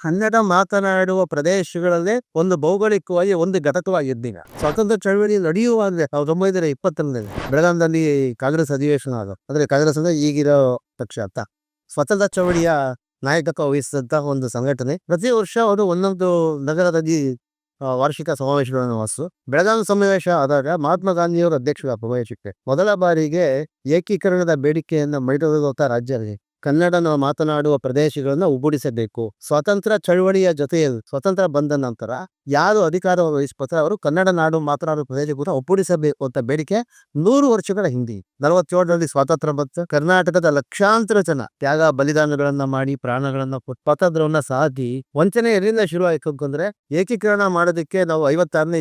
ಕನ್ನಡ ಮಾತನಾಡುವ ಪ್ರದೇಶಗಳಲ್ಲೇ ಒಂದು ಭೌಗೋಳಿಕವಾಗಿ ಒಂದು ಘಟಕವಾಗಿದ್ದೀಗ. ಸ್ವಾತಂತ್ರ್ಯ ಚಳವಳಿ ನಡೆಯುವಾಗ ಸಾವಿರದ ಒಂಬೈನೂರ ಇಪ್ಪತ್ತೊಂದರಲ್ಲಿ ಬೆಳಗಾಂದಲ್ಲಿ ಕಾಂಗ್ರೆಸ್ ಅಧಿವೇಶನ ಅದು ಅಂದ್ರೆ ಕಾಂಗ್ರೆಸ್ ಅಂದ್ರೆ ಈಗಿರೋ ಪಕ್ಷ ಅಂತ. ಸ್ವತಂತ್ರ ಚಳವಳಿಯ ನಾಯಕತ್ವ ವಹಿಸಿದಂತ ಒಂದು ಸಂಘಟನೆ. ಪ್ರತಿ ವರ್ಷ ಅವರು ಒಂದೊಂದು ನಗರದಲ್ಲಿ ವಾರ್ಷಿಕ ಸಮಾವೇಶಗಳನ್ನು ವಾಸು ಬೆಳಗಾವಿ ಸಮಾವೇಶ ಆದಾಗ ಮಹಾತ್ಮ ಗಾಂಧಿಯವರ ಅಧ್ಯಕ್ಷರ ಪ್ರವೇಶಕ್ಕೆ ಮೊದಲ ಬಾರಿಗೆ ಏಕೀಕರಣದ ಬೇಡಿಕೆಯನ್ನ ಮೈದೂರುವಂತ ಕನ್ನಡನ ಮಾತನಾಡುವ ಪ್ರದೇಶಗಳನ್ನು ಒಗ್ಗೂಡಿಸಬೇಕು ಸ್ವಾತಂತ್ರ್ಯ ಚಳವಳಿಯ ಜೊತೆಯಲ್ಲಿ ಸ್ವಾತಂತ್ರ್ಯ ಬಂದ ನಂತರ ಯಾರು ಅಧಿಕಾರ ವಹಿಸ್ಕೊತಾರೆ ಅವರು ಕನ್ನಡ ನಾಡು ಮಾತನಾಡುವ ಪ್ರದೇಶ ಕೂಡ ಒಪ್ಪಡಿಸಬೇಕು ಅಂತ ಬೇಡಿಕೆ ನೂರು ವರ್ಷಗಳ ಹಿಂದೆ. ನಲವತ್ತೇಳರಲ್ಲಿ ಸ್ವಾತಂತ್ರ್ಯ ಬಂತು ಕರ್ನಾಟಕದ ಲಕ್ಷಾಂತರ ಜನ ತ್ಯಾಗ ಬಲಿದಾನಗಳನ್ನ ಮಾಡಿ ಪ್ರಾಣಗಳನ್ನ ಕೊಟ್ಟು ಸ್ವಾತಂತ್ರ್ಯವನ್ನ ಸಾಧಿ ವಂಚನೆ ಎಲ್ಲಿಂದ ಶುರು ಅಂತಂದ್ರೆ ಏಕೀಕರಣ ಮಾಡೋದಕ್ಕೆ ನಾವು ಐವತ್ತಾರನೇ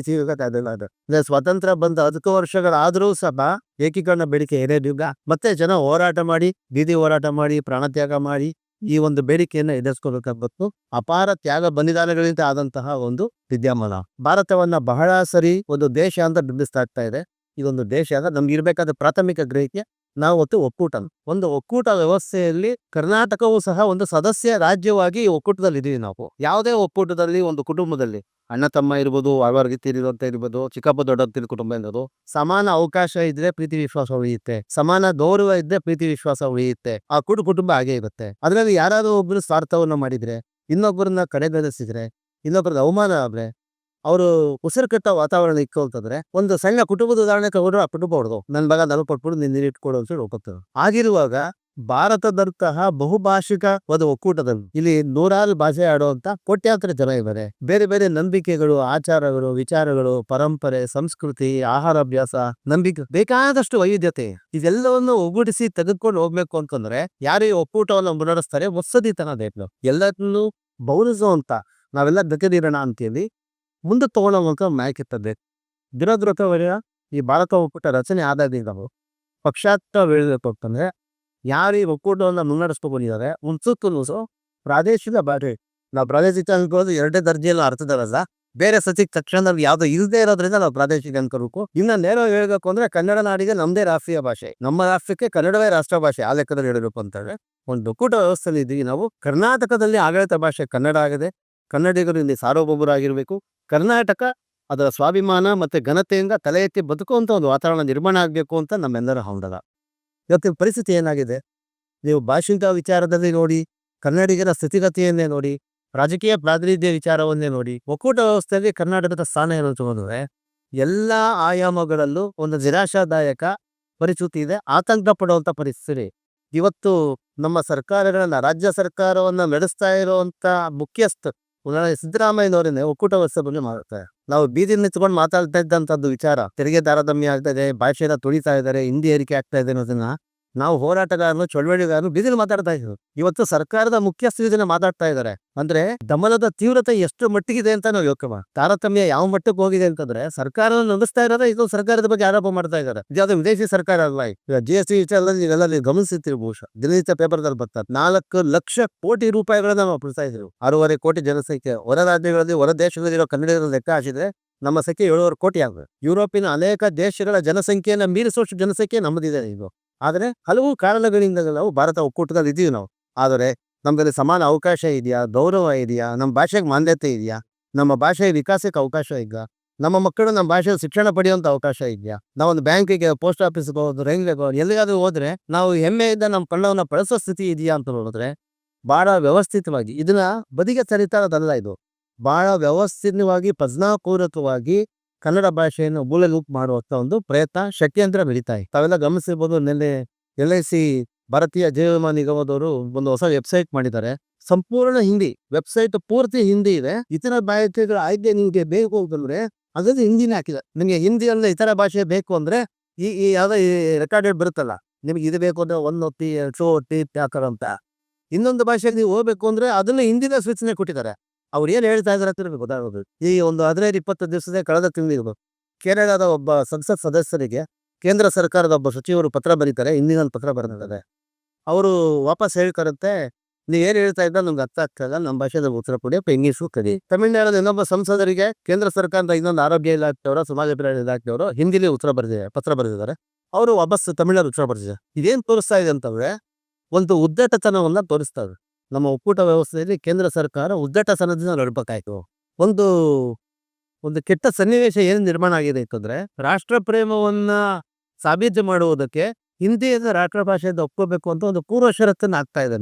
ಅಂದ್ರೆ ಸ್ವಾತಂತ್ರ್ಯ ಬಂದ ಹತ್ತು ವರ್ಷಗಳಾದ್ರೂ ಸಹ ಏಕೀಕರಣ ಬೇಡಿಕೆ ಏನೇನುಗ ಮತ್ತೆ ಜನ ಹೋರಾಟ ಮಾಡಿ ಬೀದಿ ಹೋರಾಟ ಮಾಡಿ ಪ್ರಾಣತ್ಯಾಗ ಮಾಡಿ ಈ ಒಂದು ಬೇಡಿಕೆಯನ್ನ ಈಡೇರಿಸ್ಕೊಳ್ಬೇಕಾಗ್ಬೇಕು ಅಪಾರ ತ್ಯಾಗ ಬಲಿದಾನಗಳಿಂದ ಆದಂತಹ ಒಂದು ವಿದ್ಯಮಾನ. ಭಾರತವನ್ನ ಬಹಳ ಸರಿ ಒಂದು ದೇಶ ಅಂತ ಬಿಂಬಿಸ್ತಾ ಆಗ್ತಾ ಇದೆ. ಇದೊಂದು ದೇಶ ಅಂದ್ರೆ ನಮ್ಗೆ ಇರಬೇಕಾದ ಪ್ರಾಥಮಿಕ ಗ್ರಹಿಕೆ ನಾವು ಒಕ್ಕೂಟ. ಒಂದು ಒಕ್ಕೂಟ ವ್ಯವಸ್ಥೆಯಲ್ಲಿ ಕರ್ನಾಟಕವು ಸಹ ಒಂದು ಸದಸ್ಯ ರಾಜ್ಯವಾಗಿ ಈ ಒಕ್ಕೂಟದಲ್ಲಿ ಇದೀವಿ ನಾವು. ಯಾವುದೇ ಒಕ್ಕೂಟದಲ್ಲಿ, ಒಂದು ಕುಟುಂಬದಲ್ಲಿ. ಅಣ್ಣ, ತಮ್ಮ ಇರ್ಬೋದು ಅವರಿಗೆ ತೀರಿದಂತ ಇರ್ಬೋದು, ಚಿಕ್ಕಪ್ಪ ದೊಡ್ಡ ಕುಟುಂಬ ಇರ್ಬೋದು ಸಮಾನ ಅವಕಾಶ ಇದ್ರೆ ಪ್ರೀತಿ ವಿಶ್ವಾಸ ಉಳಿಯುತ್ತೆ. ಸಮಾನ ಗೌರವ ಇದ್ರೆ ಪ್ರೀತಿ ವಿಶ್ವಾಸ ಉಳಿಯುತ್ತೆ. ಆ ಕುಟು ಕುಟುಂಬ ಹಾಗೆ ಇರುತ್ತೆ. ಅದರಲ್ಲಿ ಯಾರಾದ್ರೂ ಒಬ್ರು ಸ್ವಾರ್ಥವನ್ನು ಮಾಡಿದ್ರೆ, ಇನ್ನೊಬ್ಬರನ್ನ ಕಡೆಗಣಿಸಿದ್ರೆ ಇನ್ನೊಬ್ಬರದ ಅವಮಾನ ಆದ್ರೆ ಅವರು ಉಸಿರು ಕಟ್ಟ ವಾತಾವರಣ ಇಕ್ಕೊಳ್ತಂದ್ರೆ ಒಂದು ಸಣ್ಣ ಕುಟುಂಬದ ಉದಾಹರಣೆ ತಗೊಂಡ್ರೆ ಆ ಕುಟುಂಬ ಹೊಡೆದು ನನ್ನ ಮಗ ನಾನು ಕೊಟ್ಬಿಟ್ಟು ನಿನ್ನ ಇಟ್ಕೊಡು ಅಂತ ಹೇಳಿ ಆಗಿರುವಾಗ ಭಾರತದಂತಹ ಬಹುಭಾಷಿಕ ಒಂದು ಒಕ್ಕೂಟದಲ್ಲಿ ಇಲ್ಲಿ ನೂರಾರು ಭಾಷೆ ಆಡುವಂತ ಕೋಟ್ಯಾಂತರ ಜನ ಇದ್ದಾರೆ. ಬೇರೆ ಬೇರೆ ನಂಬಿಕೆಗಳು, ಆಚಾರಗಳು, ವಿಚಾರಗಳು, ಪರಂಪರೆ, ಸಂಸ್ಕೃತಿ, ಆಹಾರಾಭ್ಯಾಸ, ನಂಬಿಕೆ, ಬೇಕಾದಷ್ಟು ವೈವಿಧ್ಯತೆ ಇದೆಲ್ಲವನ್ನು ಒಗ್ಗೂಡಿಸಿ ತೆಗೆದುಕೊಂಡು ಹೋಗ್ಬೇಕು ಅಂತಂದ್ರೆ ಯಾರು ಒಕ್ಕೂಟವನ್ನು ಮುನ್ನಡೆಸ್ತಾರೆ? ಒಸ್ಸದಿತನ ಬೇಕು ಎಲ್ಲದನ್ನು ಬೌಲಿಸುವಂತ ನಾವೆಲ್ಲ ಗತಿದಿರೋಣ ಅಂತೇಳಿ ಮುಂದೆ ತಗೊಳ್ಳುವಂತ ಬೇಕು ದಿನದೃತವರೆಯ ಈ ಭಾರತ ಒಕ್ಕೂಟ ರಚನೆ ಆದಾಗಿಂದ ಪಕ್ಷಾಂತರ ಹೇಳಬೇಕು ಅಂತಂದ್ರೆ ಯಾರು ಈ ಒಕ್ಕೂಟವನ್ನು ಮುನ್ನಡೆಸ್ಕೊ ಬಂದಿದ್ದಾರೆ ಮುನ್ಸೂಚನೆ ಪ್ರಾದೇಶಿಕ ಭಾಷೆ ನಾವು ಪ್ರಾದೇಶಿಕ ಅನ್ಕೋದು ಎರಡೇ ದರ್ಜೆಯಲ್ಲಿ ಅರ್ಥದಲ್ಲ. ಬೇರೆ ಸತಿ ತಕ್ಷಣದಲ್ಲಿ ಯಾವ್ದು ಇಲ್ಲದೆ ಇರೋದ್ರಿಂದ ನಾವು ಪ್ರಾದೇಶಿಕ ಅನ್ಕೋಬೇಕು. ಇನ್ನ ನೇರ ಹೇಳ್ಬೇಕು ಅಂದ್ರೆ ಕನ್ನಡ ನಾಡಿಗೆ ನಮ್ದೇ ರಾಷ್ಟ್ರೀಯ ಭಾಷೆ. ನಮ್ಮ ರಾಷ್ಟ್ರಕ್ಕೆ ಕನ್ನಡವೇ ರಾಷ್ಟ್ರ ಭಾಷೆ ಆ ಲೆಕ್ಕದಲ್ಲಿ ಹೇಳಬೇಕು ಅಂತಂದ್ರೆ ಒಂದು ಒಕ್ಕೂಟ ವ್ಯವಸ್ಥೆಯಲ್ಲಿ ಇದ್ದೀವಿ ನಾವು. ಕರ್ನಾಟಕದಲ್ಲಿ ಆಡಳಿತ ಭಾಷೆ ಕನ್ನಡ ಆಗಿದೆ. ಕನ್ನಡಿಗರು ಇಲ್ಲಿ ಸಾರ್ವಭೌಮರಾಗಿರ್ಬೇಕು. ಕರ್ನಾಟಕ, ಅದರ ಸ್ವಾಭಿಮಾನ ಮತ್ತೆ ಘನತೆಯಿಂದ ತಲೆ ಎತ್ತಿ ಬದುಕುವಂಥ ಒಂದು ವಾತಾವರಣ ನಿರ್ಮಾಣ ಆಗಬೇಕು ಅಂತ ನಮ್ಮೆಲ್ಲರ ಹೌದಲ್ಲ ಇವತ್ತಿನ ಪರಿಸ್ಥಿತಿ ಏನಾಗಿದೆ? ನೀವು ಭಾಷಿಕ ವಿಚಾರದಲ್ಲಿ ನೋಡಿ, ಕನ್ನಡಿಗರ ಸ್ಥಿತಿಗತಿಯನ್ನೇ ನೋಡಿ, ರಾಜಕೀಯ ಪ್ರಾತಿನಿಧ್ಯ ವಿಚಾರವನ್ನೇ ನೋಡಿ, ಒಕ್ಕೂಟ ವ್ಯವಸ್ಥೆಯಲ್ಲಿ ಕರ್ನಾಟಕದ ಸ್ಥಾನ ಏನು ತಗೊಂಡ್ರೆ ಎಲ್ಲ ಆಯಾಮಗಳಲ್ಲೂ ಒಂದು ನಿರಾಶಾದಾಯಕ ಪರಿಸ್ಥಿತಿ ಇದೆ, ಆತಂಕ ಪಡುವಂಥ ಪರಿಸ್ಥಿತಿ. ಇವತ್ತು ನಮ್ಮ ಸರ್ಕಾರಗಳನ್ನ, ರಾಜ್ಯ ಸರ್ಕಾರವನ್ನ ನಡೆಸ್ತಾ ಇರುವಂಥ ಮುಖ್ಯಸ್ಥ ಉದಾಹರಣೆ, ಸಿದ್ದರಾಮಯ್ಯನವರನ್ನೇ ಒಕ್ಕೂಟ ಬಗ್ಗೆ ಮಾಡುತ್ತೆ ನಾವು ಬೀದಿ ನಿಂತ್ಕೊಂಡು ಮಾತಾಡ್ತಾ ಇದ್ದಂತದ್ದು ವಿಚಾರ, ತೆರಿಗೆ ತಾರತಮ್ಯ ಆಗ್ತಾ ಇದೆ, ಭಾಷೆನ ತುಳಿತಾ ಇದ್ದಾರೆ, ಹಿಂದಿ ಏರಿಕೆ ಆಗ್ತಾ ಇದೆ ಅನ್ನೋದನ್ನ ನಾವು ಹೋರಾಟಗಾರರು ಚಳವಳಿಗಾರನು ಬೀದಿಲಿ ಮಾತಾಡ್ತಾ ಇದ್ರು ಇವತ್ತು ಸರ್ಕಾರದ ಮುಖ್ಯಸ್ಥರು ಮಾತಾಡ್ತಾ ಇದ್ದಾರೆ. ಅಂದ್ರೆ ದಮನದ ತೀವ್ರತೆ ಎಷ್ಟು ಮಟ್ಟಿಗಿದೆ ಅಂತ ನಾವು ಯೋಕಮ ತಾರತಮ್ಯ ಯಾವ ಮಟ್ಟಕ್ಕೆ ಹೋಗಿದೆ ಅಂತಂದ್ರೆ ಸರ್ಕಾರ ನಡೆಸ್ತಾ ಇರೋದೇ ಇದು ಸರ್ಕಾರದ ಬಗ್ಗೆ ಆರೋಪ ಮಾಡ್ತಾ ಇದ್ದಾರೆ. ಇದ್ಯಾವುದೋ ವಿದೇಶಿ ಸರ್ಕಾರ ಅಲ್ಲ ಜಿ ಎಸ್ ಟಿ ನೀವೆಲ್ಲ ನೀವು ಗಮನಿಸುತ್ತೀರಿ ಬಹುಶಃ. ದಿನನಿತ್ಯ ಪೇಪರ್ದಲ್ಲಿ ಬರ್ತಾರೆ. ನಾಲ್ಕು ಲಕ್ಷ ಕೋಟಿ ರೂಪಾಯಿಗಳನ್ನ ನಾವು ಪ್ರೋತ್ಸಾಹಿಸಿದ್ರು ಆರೂವರೆ ಕೋಟಿ ಜನಸಂಖ್ಯೆ. ಹೊರ ರಾಜ್ಯಗಳಲ್ಲಿ, ಹೊರ ದೇಶಗಳಲ್ಲಿರೋ ಕನ್ನಡಿಗರ ಲೆಕ್ಕ ಹಾಕಿದ್ರೆ ನಮ್ಮ ಸಂಖ್ಯೆ ಏಳುವರೆ ಕೋಟಿ ಆಗುತ್ತೆ. ಯುರೋಪಿನ ಅನೇಕ ದೇಶಗಳ ಜನಸಂಖ್ಯೆಯನ್ನ ಮೀರಿಸುವಷ್ಟು ಜನಸಂಖ್ಯೆ ನಮ್ಮದಿದೆ ಇದು ಆದರೆ ಹಲವು ಕಾರಣಗಳಿಂದ ನಾವು ಭಾರತ ಒಕ್ಕೂಟದಲ್ಲಿ ಇದ್ದೀವಿ ನಾವು. ಆದರೆ ನಮ್ಮಲ್ಲಿ ಸಮಾನ ಅವಕಾಶ ಇದೆಯಾ? ಗೌರವ ಇದೆಯಾ? ನಮ್ಮ ಭಾಷೆಗೆ ಮಾನ್ಯತೆ ಇದೆಯಾ? ನಮ್ಮ ಭಾಷೆಯ ವಿಕಾಸಕ್ಕೆ ಅವಕಾಶ ಇದೆಯಾ? ನಮ್ಮ ಮಕ್ಕಳು ನಮ್ಮ ಭಾಷೆಯಲ್ಲಿ ಶಿಕ್ಷಣ ಪಡೆಯುವಂತ ಅವಕಾಶ ಇದೆಯಾ? ನಾವೊಂದು ಬ್ಯಾಂಕಿಗೆ, ಪೋಸ್ಟ್ ಆಫೀಸ್ಗೆ ಹೋದ್ರು ರೈಲ್ವೆಗೆ ಹೋದ್ರು, ಎಲ್ಲಿಗಾದ್ರೂ ಹೋದ್ರೆ ನಾವು ಹೆಮ್ಮೆಯಿಂದ ನಮ್ಮ ಕಣ್ಣವನ್ನು ಬಳಸೋ ಸ್ಥಿತಿ ಇದೆಯಾ ಅಂತ ನೋಡಿದ್ರೆ ಭಾಳ ವ್ಯವಸ್ಥಿತವಾಗಿ, ಇದನ್ನ ಬದಿಗೆ ಸರಿತಾರದಲ್ಲ ಇದು. ಬಹಳ ವ್ಯವಸ್ಥಿತವಾಗಿ, ಪ್ರಜ್ಞಾಪೂರ್ವಕವಾಗಿ ಕನ್ನಡ ಭಾಷೆಯನ್ನು ಮೂಲಲೂಪ್ ಮಾಡುವಂತ ಒಂದು ಪ್ರಯತ್ನ ಶಕ್ತಿಯಂತ್ರ ಬೆಳೀತಾ ಇದೆ ತಾವೆಲ್ಲ ಗಮನಿಸಿರ್ಬೋದು, ನಿನ್ನೆ ಎಲ್ ಐ ಸಿ ಭಾರತೀಯ ಜೀವ ವಿಮಾ ನಿಗಮದವರು ಒಂದು ಹೊಸ ವೆಬ್ಸೈಟ್ ಮಾಡಿದ್ದಾರೆ. ಸಂಪೂರ್ಣ ಹಿಂದಿ, ವೆಬ್ಸೈಟ್ ಪೂರ್ತಿ ಹಿಂದಿ ಇದೆ. ಇತರ ಭಾಷೆಗಳ ಆಯ್ಕೆ ನಿಮ್ಗೆ ಬೇಕು ಅಂತಂದ್ರೆ, ಅದ್ರಲ್ಲಿ ಹಿಂದಿನೇ ಹಾಕಿದೆ ನಿಮ್ಗೆ ಹಿಂದಿ ಅಲ್ಲ ಇತರ ಭಾಷೆ ಬೇಕು ಅಂದ್ರೆ, ಈ ಈ ಯಾವ್ದೋ ರೆಕಾರ್ಡೆಡ್ ಬರುತ್ತಲ್ಲ, ನಿಮಗೆ ಇದು ಬೇಕು ಅಂದ್ರೆ ಒನ್ ಒತ್ತಿ ಎರಡು ಒತ್ತಿ ಹಾಕರ್ ಅಂತ. ಇನ್ನೊಂದು ಭಾಷೆಗೆ ನೀವು ಹೋಗ್ಬೇಕು ಅಂದ್ರೆ ಅದನ್ನ ಹಿಂದಿನ ಸೂಚನೆ ಕೊಟ್ಟಿದ್ದಾರೆ. ಅವ್ರು ಏನು ಹೇಳ್ತಾ ಇದಾರೆ ಅಂತ ನಿಮಗೆ ಗೊತ್ತಾಗೋದು. ಈ ಒಂದು ಹದಿನೈದು ಇಪ್ಪತ್ತು ದಿವಸದ ಕಳೆದ ತಿಂಗಳಿಗೂ ಕೇರಳದ ಒಬ್ಬ ಸಂಸತ್ ಸದಸ್ಯರಿಗೆ ಕೇಂದ್ರ ಸರ್ಕಾರದ ಒಬ್ಬ ಸಚಿವರು ಪತ್ರ ಬರೀತಾರೆ ಹಿಂದಿನ ಪತ್ರ ಬರೆದಿದ್ದಾರೆ. ಅವರು ವಾಪಸ್ ಹೇಳ್ತಾರಂತೆ ನೀವು ಏನ್ ಹೇಳ್ತಾ ಇದ್ದ ನಮ್ಗೆ ಅರ್ಥ ಆಗ್ತಾ ಇಲ್ಲ ನಮ್ಮ ಭಾಷೆದ ಉತ್ತರ ಕೊಡಿ, ಅಪ್ಪ ಇಂಗ್ಲೀಷು ಕಲಿ ತಮಿಳ್ನಾಡದ ಇನ್ನೊಬ್ಬ ಸಂಸದರಿಗೆ ಕೇಂದ್ರ ಸರ್ಕಾರದ ಇನ್ನೊಂದು ಆರೋಗ್ಯ ಇಲಾಖೆಯವರು ಸಮಾಜ ಕಲ್ಯಾಣ ಇಲಾಖೆಯವರು ಹಿಂದಿಲಿ ಉತ್ತರ ಬರೆದಿದ್ದಾರೆ ಪತ್ರ ಬರೆದಿದ್ದಾರೆ. ಅವರು ವಾಪಸ್ ತಮಿಳ್ನಾಡು ಉತ್ತರ ಬರೆದಿದ್ದಾರೆ. ಇದೇನು ತೋರಿಸ್ತಾ ಇದೆ ಅಂತಂದ್ರೆ, ಒಂದು ಉದ್ದಟತನವನ್ನ ತೋರಿಸ್ತಾ ಇದೆ. ನಮ್ಮ ಒಕ್ಕೂಟ ವ್ಯವಸ್ಥೆಯಲ್ಲಿ ಕೇಂದ್ರ ಸರ್ಕಾರ ಉದ್ದಟ ಸನ್ನದಿಂದ ನಡ್ಬೇಕಾಯ್ತು. ಒಂದು ಒಂದು ಕೆಟ್ಟ ಸನ್ನಿವೇಶ ಏನು ನಿರ್ಮಾಣ ಆಗಿದೆ ಅಂತಂದ್ರೆ, ರಾಷ್ಟ್ರ ಪ್ರೇಮವನ್ನ ಸಾಬೀತು ಮಾಡುವುದಕ್ಕೆ ಹಿಂದಿಯನ್ನು ರಾಷ್ಟ್ರ ಭಾಷೆಯಿಂದ ಒಪ್ಕೋಬೇಕು ಅಂತ ಒಂದು ಪೂರ್ವ ಷರತ್ತನ್ನು ಆಗ್ತಾ ಇದೆ